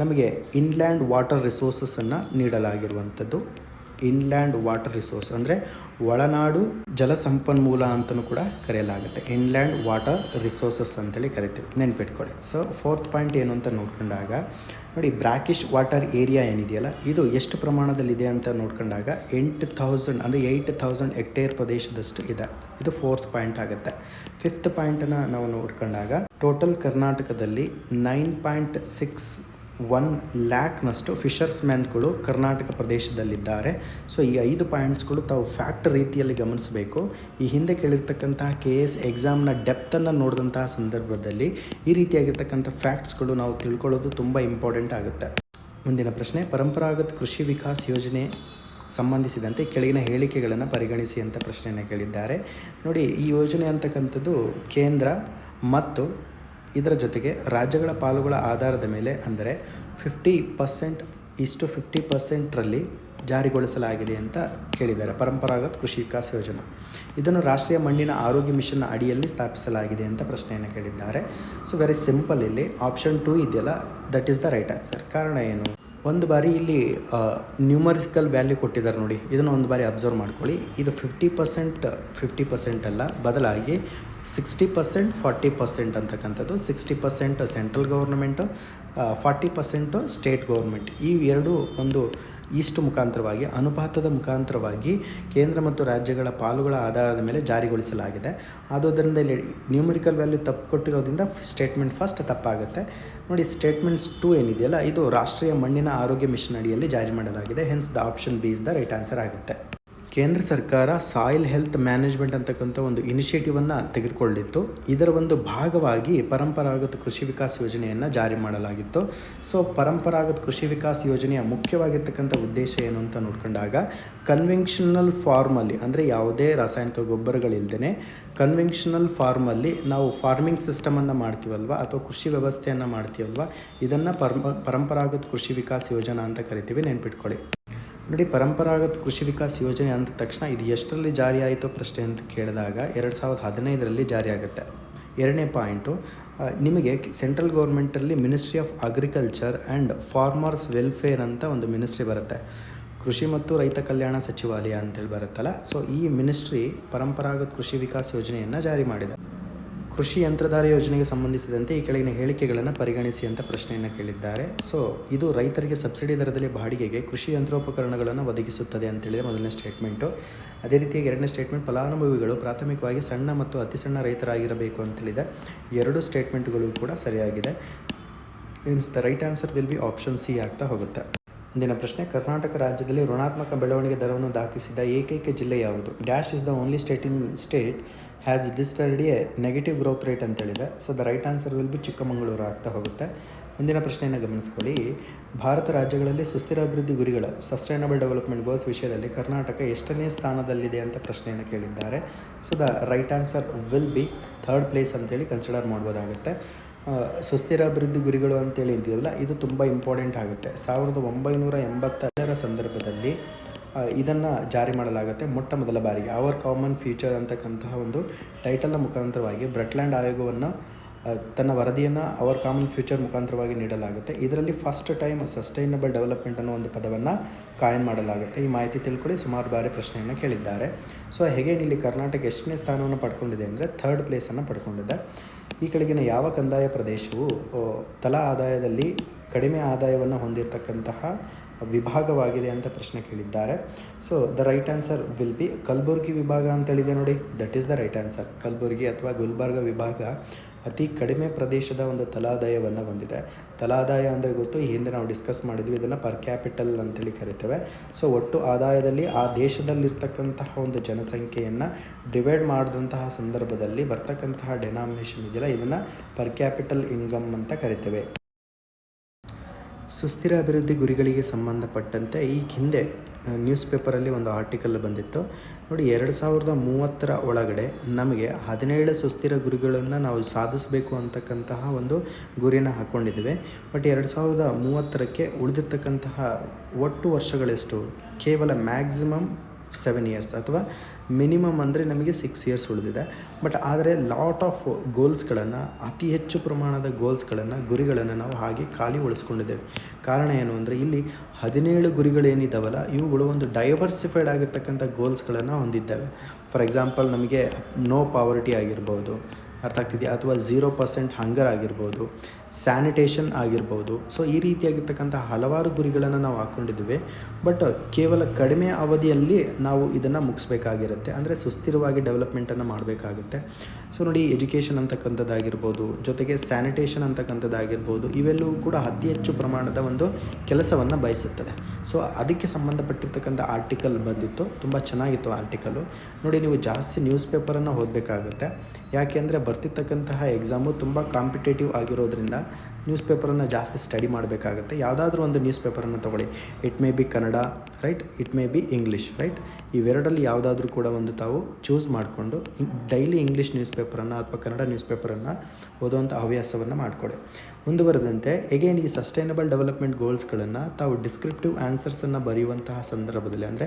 ನಮಗೆ ಇನ್ಲ್ಯಾಂಡ್ ವಾಟರ್ ರಿಸೋರ್ಸಸನ್ನು ನೀಡಲಾಗಿರುವಂಥದ್ದು. ಇನ್ಲ್ಯಾಂಡ್ ವಾಟರ್ ರಿಸೋರ್ಸ್ ಅಂದರೆ ಒಳನಾಡು ಜಲ ಸಂಪನ್ಮೂಲ ಅಂತಲೂ ಕೂಡ ಕರೆಯಲಾಗುತ್ತೆ. ಇನ್ಲ್ಯಾಂಡ್ ವಾಟರ್ ರಿಸೋರ್ಸಸ್ ಅಂತೇಳಿ ಕರಿತೀವಿ. ನೆನ್ಪಿಟ್ಕೊಳ್ಳಿ. ಸೊ ಫೋರ್ತ್ ಪಾಯಿಂಟ್ ಏನು ಅಂತ ನೋಡ್ಕೊಂಡಾಗ, ನೋಡಿ ಬ್ರಾಕಿಶ್ ವಾಟರ್ ಏರಿಯಾ ಏನಿದೆಯಲ್ಲ, ಇದು ಎಷ್ಟು ಪ್ರಮಾಣದಲ್ಲಿದೆ ಅಂತ ನೋಡ್ಕೊಂಡಾಗ, ಎಂಟು ಥೌಸಂಡ್ ಅಂದರೆ ಏಯ್ಟ್ ಥೌಸಂಡ್ ಹೆಕ್ಟೇರ್ ಪ್ರದೇಶದಷ್ಟು ಇದೆ. ಇದು ಫೋರ್ತ್ ಪಾಯಿಂಟ್ ಆಗುತ್ತೆ. ಫಿಫ್ತ್ ಪಾಯಿಂಟನ್ನು ನಾವು ನೋಡ್ಕೊಂಡಾಗ ಟೋಟಲ್ ಕರ್ನಾಟಕದಲ್ಲಿ ನೈನ್ ಪಾಯಿಂಟ್ ಸಿಕ್ಸ್ ಒನ್ ಲ್ಯಾಕ್ನಷ್ಟು ಫಿಷರ್ಸ್ ಮ್ಯಾನ್ಗಳು ಕರ್ನಾಟಕ ಪ್ರದೇಶದಲ್ಲಿದ್ದಾರೆ. ಸೊ ಈ ಐದು ಪಾಯಿಂಟ್ಸ್ಗಳು ತಾವು ಫ್ಯಾಕ್ಟ್ ರೀತಿಯಲ್ಲಿ ಗಮನಿಸಬೇಕು. ಈ ಹಿಂದೆ ಕೇಳಿರ್ತಕ್ಕಂತಹ ಕೆ ಎಸ್ ಎಕ್ಸಾಮ್ನ ಡೆಪ್ತನ್ನು ನೋಡಿದಂತಹ ಸಂದರ್ಭದಲ್ಲಿ ಈ ರೀತಿಯಾಗಿರ್ತಕ್ಕಂಥ ಫ್ಯಾಕ್ಟ್ಸ್ಗಳು ನಾವು ತಿಳ್ಕೊಳ್ಳೋದು ತುಂಬ ಇಂಪಾರ್ಟೆಂಟ್ ಆಗುತ್ತೆ. ಮುಂದಿನ ಪ್ರಶ್ನೆ, ಪರಂಪರಾಗತ ಕೃಷಿ ವಿಕಾಸ್ ಯೋಜನೆ ಸಂಬಂಧಿಸಿದಂತೆ ಕೆಳಗಿನ ಹೇಳಿಕೆಗಳನ್ನು ಪರಿಗಣಿಸಿ ಅಂತ ಪ್ರಶ್ನೆಯನ್ನು ಕೇಳಿದ್ದಾರೆ. ನೋಡಿ, ಈ ಯೋಜನೆ ಅಂತಕ್ಕಂಥದ್ದು ಕೇಂದ್ರ ಮತ್ತು ಇದರ ಜೊತೆಗೆ ರಾಜ್ಯಗಳ ಪಾಲುಗಳ ಆಧಾರದ ಮೇಲೆ ಅಂದರೆ ಫಿಫ್ಟಿ ಪರ್ಸೆಂಟ್ ಇಷ್ಟು ಫಿಫ್ಟಿ ಪರ್ಸೆಂಟ್ರಲ್ಲಿ ಜಾರಿಗೊಳಿಸಲಾಗಿದೆ ಅಂತ ಕೇಳಿದ್ದಾರೆ. ಪರಂಪರಾಗತ ಕೃಷಿ ವಿಕಾಸ್ ಯೋಜನಾ. ಇದನ್ನು ರಾಷ್ಟ್ರೀಯ ಮಣ್ಣಿನ ಆರೋಗ್ಯ ಮಿಷನ್ನ ಅಡಿಯಲ್ಲಿ ಸ್ಥಾಪಿಸಲಾಗಿದೆ ಅಂತ ಪ್ರಶ್ನೆಯನ್ನು ಕೇಳಿದ್ದಾರೆ. ಸೊ ವೆರಿ ಸಿಂಪಲ್ ಇಲ್ಲಿ. ಆಪ್ಷನ್ ಟೂ ಇದೆಯಲ್ಲ? That is the right answer ಕಾರಣ ಏನು? ಒಂದು ಬಾರಿ ಇಲ್ಲಿ ನ್ಯೂಮರಿಕಲ್ ವ್ಯಾಲ್ಯೂ ಕೊಟ್ಟಿದ್ದಾರೆ ನೋಡಿ. ಇದನ್ನು ಒಂದು ಬಾರಿ ಅಬ್ಸರ್ವ್ ಮಾಡ್ಕೊಳ್ಳಿ. ಇದು ಫಿಫ್ಟಿ ಪರ್ಸೆಂಟ್ ಫಿಫ್ಟಿ ಪರ್ಸೆಂಟ್ ಅಲ್ಲ. ಬದಲಾಗಿ ಸಿಕ್ಸ್ಟಿ ಪರ್ಸೆಂಟ್ ಫಾರ್ಟಿ ಪರ್ಸೆಂಟ್ ಅಂತಕ್ಕಂಥದ್ದು. Sixty percent central government forty percent state government ಈ ಎರಡು ಒಂದು ಇಷ್ಟು ಮುಖಾಂತರವಾಗಿ, ಅನುಪಾತದ ಮುಖಾಂತರವಾಗಿ ಕೇಂದ್ರ ಮತ್ತು ರಾಜ್ಯಗಳ ಪಾಲುಗಳ ಆಧಾರದ ಮೇಲೆ ಜಾರಿಗೊಳಿಸಲಾಗಿದೆ. ಆದುದರಿಂದ ಇಲ್ಲಿ ನ್ಯೂಮರಿಕಲ್ ವ್ಯಾಲ್ಯೂ ತಪ್ಪು ಕೊಟ್ಟಿರೋದ್ರಿಂದ ಸ್ಟೇಟ್ಮೆಂಟ್ ಫಸ್ಟ್ ತಪ್ಪಾಗುತ್ತೆ. ನೋಡಿ ಸ್ಟೇಟ್ಮೆಂಟ್ಸ್ ಟು ಏನಿದೆಯಲ್ಲ ಇದು ರಾಷ್ಟ್ರೀಯ ಮಣ್ಣಿನ ಆರೋಗ್ಯ ಮಿಷನ್ ಅಡಿಯಲ್ಲಿ ಜಾರಿ ಮಾಡಲಾಗಿದೆ. Hence the option B is the right answer ಆಗುತ್ತೆ. ಕೇಂದ್ರ ಸರ್ಕಾರ ಸಾಯಿಲ್ ಹೆಲ್ತ್ ಮ್ಯಾನೇಜ್ಮೆಂಟ್ ಅಂತಕ್ಕಂಥ ಒಂದು ಇನಿಷಿಯೇಟಿವನ್ನು ತೆಗೆದುಕೊಂಡಿತ್ತು. ಇದರ ಒಂದು ಭಾಗವಾಗಿ ಪರಂಪರಾಗತ ಕೃಷಿ ವಿಕಾಸ್ ಯೋಜನೆಯನ್ನು ಜಾರಿ ಮಾಡಲಾಗಿತ್ತು. ಸೊ, ಪರಂಪರಾಗತ ಕೃಷಿ ವಿಕಾಸ್ ಯೋಜನೆಯ ಮುಖ್ಯವಾಗಿರ್ತಕ್ಕಂಥ ಉದ್ದೇಶ ಏನು ಅಂತ ನೋಡ್ಕೊಂಡಾಗ ಕನ್ವೆನ್ಷನಲ್ ಫಾರ್ಮಲ್ಲಿ ಅಂದರೆ ಯಾವುದೇ ರಾಸಾಯನಿಕ ಗೊಬ್ಬರಗಳಿಲ್ಲದೇ ಕನ್ವೆನ್ಷನಲ್ ಫಾರ್ಮಲ್ಲಿ ನಾವು ಫಾರ್ಮಿಂಗ್ ಸಿಸ್ಟಮನ್ನು ಮಾಡ್ತೀವಲ್ವ ಅಥವಾ ಕೃಷಿ ವ್ಯವಸ್ಥೆಯನ್ನು ಮಾಡ್ತೀವಲ್ವ, ಇದನ್ನು ಪರಂಪ ಪರಂಪರಾಗತ ಕೃಷಿ ವಿಕಾಸ್ ಯೋಜನಾ ಅಂತ ಕರಿತೀವಿ, ನೆನ್ಪಿಟ್ಕೊಳ್ಳಿ. ನೋಡಿ, ಪರಂಪರಾಗತ ಕೃಷಿ ವಿಕಾಸ್ ಯೋಜನೆ ಅಂದ ತಕ್ಷಣ ಇದು ಎಷ್ಟರಲ್ಲಿ ಜಾರಿ ಆಯಿತು ಪ್ರಶ್ನೆ ಅಂತ ಕೇಳಿದಾಗ ಎರಡು ಸಾವಿರದ ಹದಿನೈದರಲ್ಲಿ ಜಾರಿ ಆಗುತ್ತೆ. ಎರಡನೇ ಪಾಯಿಂಟು ನಿಮಗೆ central ಗೌರ್ಮೆಂಟಲ್ಲಿ ministry of agriculture and farmers welfare ಅಂತ ಒಂದು ಮಿನಿಸ್ಟ್ರಿ ಬರುತ್ತೆ. ಕೃಷಿ ಮತ್ತು ರೈತ ಕಲ್ಯಾಣ ಸಚಿವಾಲಯ ಅಂತೇಳಿ ಬರುತ್ತಲ್ಲ, ಸೊ ಈ ಮಿನಿಸ್ಟ್ರಿ ಪರಂಪರಾಗತ ಕೃಷಿ ವಿಕಾಸ್ ಯೋಜನೆಯನ್ನು ಜಾರಿ ಮಾಡಿದೆ. ಕೃಷಿ ಯಂತ್ರಧಾರ ಯೋಜನೆಗೆ ಸಂಬಂಧಿಸಿದಂತೆ ಈ ಕೆಳಗಿನ ಹೇಳಿಕೆಗಳನ್ನು ಪರಿಗಣಿಸಿ ಅಂತ ಪ್ರಶ್ನೆಯನ್ನು ಕೇಳಿದ್ದಾರೆ. ಸೊ ಇದು ರೈತರಿಗೆ ಸಬ್ಸಿಡಿ ದರದಲ್ಲಿ ಬಾಡಿಗೆಗೆ ಕೃಷಿ ಯಂತ್ರೋಪಕರಣಗಳನ್ನು ಒದಗಿಸುತ್ತದೆ ಅಂತೇಳಿದೆ ಮೊದಲನೇ ಸ್ಟೇಟ್ಮೆಂಟು ಅದೇ ರೀತಿಯಾಗಿ ಎರಡನೇ ಸ್ಟೇಟ್ಮೆಂಟ್ ಫಲಾನುಭವಿಗಳು ಪ್ರಾಥಮಿಕವಾಗಿ ಸಣ್ಣ ಮತ್ತು ಅತಿ ಸಣ್ಣ ರೈತರಾಗಿರಬೇಕು ಅಂತೇಳಿದೆ ಎರಡು ಸ್ಟೇಟ್ಮೆಂಟ್ಗಳು ಕೂಡ ಸರಿಯಾಗಿದೆ. Means the right answer will be option C ಆಗ್ತಾ ಹೋಗುತ್ತೆ. ಮುಂದಿನ ಪ್ರಶ್ನೆ, ಕರ್ನಾಟಕ ರಾಜ್ಯದಲ್ಲಿ ಋಣಾತ್ಮಕ ಬೆಳವಣಿಗೆ ದರವನ್ನು ದಾಖಲಿಸಿದ ಏಕೈಕ ಜಿಲ್ಲೆ ಯಾವುದು? Dash is the only state in state has disturbed a negative growth rate ಅಂತೇಳಿದೆ. So the right answer will be Chikkamagaluru ಆಗ್ತಾ ಹೋಗುತ್ತೆ. ಮುಂದಿನ ಪ್ರಶ್ನೆಯನ್ನು ಗಮನಿಸ್ಕೊಳ್ಳಿ. ಭಾರತ ರಾಜ್ಯಗಳಲ್ಲಿ ಸುಸ್ಥಿರ ಅಭಿವೃದ್ಧಿ ಗುರಿಗಳ ಸಸ್ಟೈನಬಲ್ ಡೆವಲಪ್ಮೆಂಟ್ ಗೋಲ್ಸ್ ವಿಷಯದಲ್ಲಿ ಕರ್ನಾಟಕ ಎಷ್ಟನೇ ಸ್ಥಾನದಲ್ಲಿದೆ ಅಂತ ಪ್ರಶ್ನೆಯನ್ನು ಕೇಳಿದ್ದಾರೆ. So the right answer will be third place ಅಂತೇಳಿ ಕನ್ಸಿಡರ್ ಮಾಡ್ಬೋದಾಗುತ್ತೆ. ಸುಸ್ಥಿರ ಅಭಿವೃದ್ಧಿ ಗುರಿಗಳು ಅಂತೇಳಿ ಅಂತೀವಲ್ಲ ಇದು ತುಂಬ ಇಂಪಾರ್ಟೆಂಟ್ ಆಗುತ್ತೆ. ಸಾವಿರದ ಒಂಬೈನೂರ ಎಂಬತ್ತರ ಸಂದರ್ಭದಲ್ಲಿ ಇದನ್ನು ಜಾರಿ ಮಾಡಲಾಗುತ್ತೆ ಮೊಟ್ಟ ಮೊದಲ ಬಾರಿಗೆ. ಅವರ್ ಕಾಮನ್ ಫ್ಯೂಚರ್ ಅಂತಕ್ಕಂತಹ ಒಂದು ಟೈಟಲ್ನ ಮುಖಾಂತರವಾಗಿ ಬ್ರೆಟ್ಲ್ಯಾಂಡ್ ಆಯೋಗವನ್ನು ತನ್ನ ವರದಿಯನ್ನು ಅವರ್ ಕಾಮನ್ ಫ್ಯೂಚರ್ ಮುಖಾಂತರವಾಗಿ ನೀಡಲಾಗುತ್ತೆ. ಇದರಲ್ಲಿ ಫಸ್ಟ್ ಟೈಮ್ ಸಸ್ಟೈನಬಲ್ ಡೆವಲಪ್ಮೆಂಟ್ ಅನ್ನೋ ಒಂದು ಪದವನ್ನು ಕಾಯಂ ಮಾಡಲಾಗುತ್ತೆ. ಈ ಮಾಹಿತಿ ತಿಳ್ಕೊಳ್ಳಿ, ಸುಮಾರು ಬಾರಿ ಪ್ರಶ್ನೆಯನ್ನು ಕೇಳಿದ್ದಾರೆ. ಸೊ ಹೇಗೆ ಇಲ್ಲಿ ಕರ್ನಾಟಕ ಎಷ್ಟನೇ ಸ್ಥಾನವನ್ನು ಪಡ್ಕೊಂಡಿದೆ ಅಂದರೆ ಥರ್ಡ್ ಪ್ಲೇಸನ್ನು ಪಡ್ಕೊಂಡಿದೆ. ಈ ಕೆಳಗಿನ ಯಾವ ಕಂದಾಯ ಪ್ರದೇಶವು ತಲಾ ಆದಾಯದಲ್ಲಿ ಕಡಿಮೆ ಆದಾಯವನ್ನು ಹೊಂದಿರತಕ್ಕಂತಹ ವಿಭಾಗವಾಗಿದೆ ಅಂತ ಪ್ರಶ್ನೆ ಕೇಳಿದ್ದಾರೆ. So the right answer will be Kalaburagi ವಿಭಾಗ ಅಂತೇಳಿದೆ ನೋಡಿ. That is the right answer Kalaburagi ಅಥವಾ ಗುಲ್ಬರ್ಗ ವಿಭಾಗ ಅತಿ ಕಡಿಮೆ ಪ್ರದೇಶದ ಒಂದು ತಲಾದಾಯವನ್ನು ಹೊಂದಿದೆ. ತಲಾದಾಯ ಅಂದರೆ ಗೊತ್ತು, ಈ ಹಿಂದೆ ನಾವು ಡಿಸ್ಕಸ್ ಮಾಡಿದ್ವಿ, ಇದನ್ನು ಪರ್ ಕ್ಯಾಪಿಟಲ್ ಅಂತೇಳಿ ಕರಿತೇವೆ. ಸೊ ಒಟ್ಟು ಆದಾಯದಲ್ಲಿ ಆ ದೇಶದಲ್ಲಿರ್ತಕ್ಕಂತಹ ಒಂದು ಜನಸಂಖ್ಯೆಯನ್ನು ಡಿವೈಡ್ ಮಾಡಿದಂತಹ ಸಂದರ್ಭದಲ್ಲಿ ಬರ್ತಕ್ಕಂತಹ ಡೆನಾಮಿನೇಷನ್ ಇದೆಯಲ್ಲ, ಇದನ್ನು ಪರ್ ಕ್ಯಾಪಿಟಲ್ ಇನ್ಕಮ್ ಅಂತ ಕರಿತೇವೆ. ಸುಸ್ಥಿರ ಅಭಿವೃದ್ಧಿ ಗುರಿಗಳಿಗೆ ಸಂಬಂಧಪಟ್ಟಂತೆ ಈ ಹಿಂದೆ ನ್ಯೂಸ್ ಪೇಪರಲ್ಲಿ ಒಂದು ಆರ್ಟಿಕಲ್ ಬಂದಿತ್ತು. ನೋಡಿ, ಎರಡು ಸಾವಿರದ ಮೂವತ್ತರ ಒಳಗಡೆ ನಮಗೆ ಹದಿನೇಳು ಸುಸ್ಥಿರ ಗುರಿಗಳನ್ನು ನಾವು ಸಾಧಿಸಬೇಕು ಅಂತಕ್ಕಂತಹ ಒಂದು ಗುರಿನ ಹಾಕ್ಕೊಂಡಿದ್ದೀವಿ ಬಟ್ ಎರಡು ಸಾವಿರದ ಮೂವತ್ತರಕ್ಕೆ ಉಳಿದಿರ್ತಕ್ಕಂತಹ ಒಟ್ಟು ವರ್ಷಗಳೆಷ್ಟು? ಕೇವಲ ಮ್ಯಾಕ್ಸಿಮಮ್ ಸೆವೆನ್ ಇಯರ್ಸ್ ಅಥವಾ ಮಿನಿಮಮ್ ಅಂದರೆ ನಮಗೆ ಸಿಕ್ಸ್ ಇಯರ್ಸ್ ಉಳಿದಿದೆ. ಬಟ್ ಆದರೆ ಲಾಟ್ ಆಫ್ ಗೋಲ್ಸ್ಗಳನ್ನು ಅತಿ ಹೆಚ್ಚು ಪ್ರಮಾಣದ ಗೋಲ್ಸ್ಗಳನ್ನು ಗುರಿಗಳನ್ನು ನಾವು ಹಾಗೆ ಖಾಲಿ ಉಳಿಸ್ಕೊಂಡಿದ್ದೇವೆ. ಕಾರಣ ಏನು ಅಂದರೆ ಇಲ್ಲಿ ಹದಿನೇಳು ಗುರಿಗಳೇನಿದ್ದಾವಲ್ಲ ಇವುಗಳು ಒಂದು ಡೈವರ್ಸಿಫೈಡ್ ಆಗಿರ್ತಕ್ಕಂಥ ಗೋಲ್ಸ್ಗಳನ್ನು ಹೊಂದಿದ್ದಾವೆ. ಫಾರ್ ಎಕ್ಸಾಂಪಲ್ ನಮಗೆ ನೋ ಪಾವರ್ಟಿ ಆಗಿರ್ಬೋದು, ಅರ್ಥ ಆಗ್ತಿದೆಯಾ? ಅಥವಾ ಝೀರೋ ಪರ್ಸೆಂಟ್ ಹಂಗರ್ ಆಗಿರ್ಬೋದು ಸ್ಯಾನಿಟೇಷನ್ ಆಗಿರ್ಬೋದು. ಸೊ ಈ ರೀತಿಯಾಗಿರ್ತಕ್ಕಂಥ ಹಲವಾರು ಗುರಿಗಳನ್ನು ನಾವು ಹಾಕ್ಕೊಂಡಿದ್ದೀವಿ ಬಟ್ ಕೇವಲ ಕಡಿಮೆ ಅವಧಿಯಲ್ಲಿ ನಾವು ಇದನ್ನು ಮುಗಿಸ್ಬೇಕಾಗಿರುತ್ತೆ. ಅಂದರೆ ಸುಸ್ಥಿರವಾಗಿ ಡೆವಲಪ್ಮೆಂಟನ್ನು ಮಾಡಬೇಕಾಗುತ್ತೆ. ಸೊ ನೋಡಿ ಎಜುಕೇಷನ್ ಅಂತಕ್ಕಂಥದ್ದಾಗಿರ್ಬೋದು, ಜೊತೆಗೆ ಸ್ಯಾನಿಟೇಷನ್ ಅಂತಕ್ಕಂಥದ್ದಾಗಿರ್ಬೋದು, ಇವೆಲ್ಲವೂ ಕೂಡ ಅತಿ ಹೆಚ್ಚು ಪ್ರಮಾಣದ ಒಂದು ಕೆಲಸವನ್ನು ಬಯಸುತ್ತದೆ. ಸೊ ಅದಕ್ಕೆ ಸಂಬಂಧಪಟ್ಟಿರ್ತಕ್ಕಂಥ ಆರ್ಟಿಕಲ್ ಬಂದಿತ್ತು. ತುಂಬ ಚೆನ್ನಾಗಿತ್ತು ಆರ್ಟಿಕಲು ನೋಡಿ, ನೀವು ಜಾಸ್ತಿ ನ್ಯೂಸ್ ಪೇಪರನ್ನು ಓದಬೇಕಾಗುತ್ತೆ. ಯಾಕೆಂದರೆ ಬರ್ತಿರ್ತಕ್ಕಂತಹ ಎಕ್ಸಾಮು ತುಂಬ ಕಾಂಪಿಟೇಟಿವ್ ಆಗಿರೋದ್ರಿಂದ ನ್ಯೂಸ್ ಪೇಪರನ್ನು ಜಾಸ್ತಿ ಸ್ಟಡಿ ಮಾಡಬೇಕಾಗುತ್ತೆ. ಯಾವುದಾದ್ರೂ ಒಂದು ನ್ಯೂಸ್ ಪೇಪರನ್ನು ತೊಗೊಳ್ಳಿ. It may be Kannada right it may be English right ಇವೆರಡಲ್ಲಿ ಯಾವುದಾದ್ರೂ ಕೂಡ ಒಂದು ತಾವು ಚೂಸ್ ಮಾಡಿಕೊಂಡು ಡೈಲಿ ಇಂಗ್ಲೀಷ್ ನ್ಯೂಸ್ ಪೇಪರನ್ನು ಅಥವಾ ಕನ್ನಡ ನ್ಯೂಸ್ ಪೇಪರನ್ನು ಓದುವಂಥ ಹವ್ಯಾಸವನ್ನು ಮಾಡಿಕೊಡಿ. ಮುಂದುವರೆದಂತೆ ಎಗೇನ್ ಈ ಸಸ್ಟೈನಬಲ್ ಡೆವಲಪ್ಮೆಂಟ್ ಗೋಲ್ಸ್ಗಳನ್ನು ತಾವು ಡಿಸ್ಕ್ರಿಪ್ಟಿವ್ ಆನ್ಸರ್ಸನ್ನು ಬರೆಯುವಂತಹ ಸಂದರ್ಭದಲ್ಲಿ, ಅಂದರೆ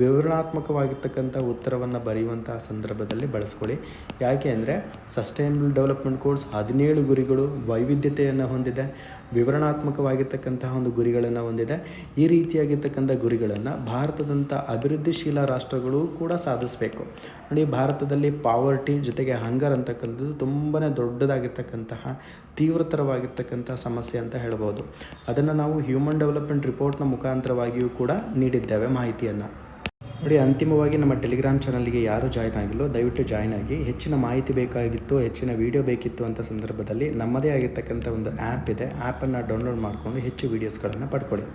ವಿವರಣಾತ್ಮಕವಾಗಿರ್ತಕ್ಕಂಥ ಉತ್ತರವನ್ನು ಬರೆಯುವಂತಹ ಸಂದರ್ಭದಲ್ಲಿ ಬಳಸ್ಕೊಳ್ಳಿ. ಯಾಕೆ ಅಂದರೆ ಸಸ್ಟೈನಬಲ್ ಡೆವಲಪ್ಮೆಂಟ್ ಗೋಲ್ಸ್ ಹದಿನೇಳು ಗುರಿಗಳು ವೈವಿಧ್ಯತೆಯನ್ನು ಹೊಂದಿದೆ. ವಿವರಣಾತ್ಮಕವಾಗಿರ್ತಕ್ಕಂತಹ ಒಂದು ಗುರಿಗಳನ್ನು ಹೊಂದಿದೆ. ಈ ರೀತಿಯಾಗಿರ್ತಕ್ಕಂಥ ಗುರಿಗಳನ್ನು ಭಾರತದಂಥ ಅಭಿವೃದ್ಧಿಶೀಲ ರಾಷ್ಟ್ರಗಳು ಕೂಡ ಸಾಧಿಸಬೇಕು. ನೋಡಿ, ಭಾರತದಲ್ಲಿ ಪಾವರ್ಟಿ ಜೊತೆಗೆ ಹಂಗರ್ ಅಂತಕ್ಕಂಥದ್ದು ತುಂಬಾ ದೊಡ್ಡದಾಗಿರ್ತಕ್ಕಂತಹ ತೀವ್ರತರವಾಗಿರ್ತಕ್ಕಂಥ ಸಮಸ್ಯೆ ಅಂತ ಹೇಳ್ಬೋದು. ಅದನ್ನು ನಾವು ಹ್ಯೂಮನ್ ಡೆವಲಪ್ಮೆಂಟ್ ರಿಪೋರ್ಟ್ನ ಮುಖಾಂತರವಾಗಿಯೂ ಕೂಡ ನೀಡಿದ್ದೇವೆ ಮಾಹಿತಿಯನ್ನು. ನೋಡಿ, ಅಂತಿಮವಾಗಿ ನಮ್ಮ ಟೆಲಿಗ್ರಾಮ್ ಚಾನಲ್ಗೆ ಯಾರು ಜಾಯ್ನ್ ಆಗಿಲ್ಲೋ, ದಯವಿಟ್ಟು ಜಾಯ್ನ್ ಆಗಿ. ಹೆಚ್ಚಿನ ಮಾಹಿತಿ ಬೇಕಾಗಿತ್ತು, ಹೆಚ್ಚಿನ ವೀಡಿಯೋ ಬೇಕಿತ್ತು ಅಂತ ಸಂದರ್ಭದಲ್ಲಿ ನಮ್ಮದೇ ಆಗಿರ್ತಕ್ಕಂಥ ಒಂದು ಆ್ಯಪ್ ಇದೆ. ಆ್ಯಪನ್ನು ಡೌನ್ಲೋಡ್ ಮಾಡಿಕೊಂಡು ಹೆಚ್ಚು ವೀಡಿಯೋಸ್ಗಳನ್ನು ಪಡ್ಕೊಳ್ಳಿ.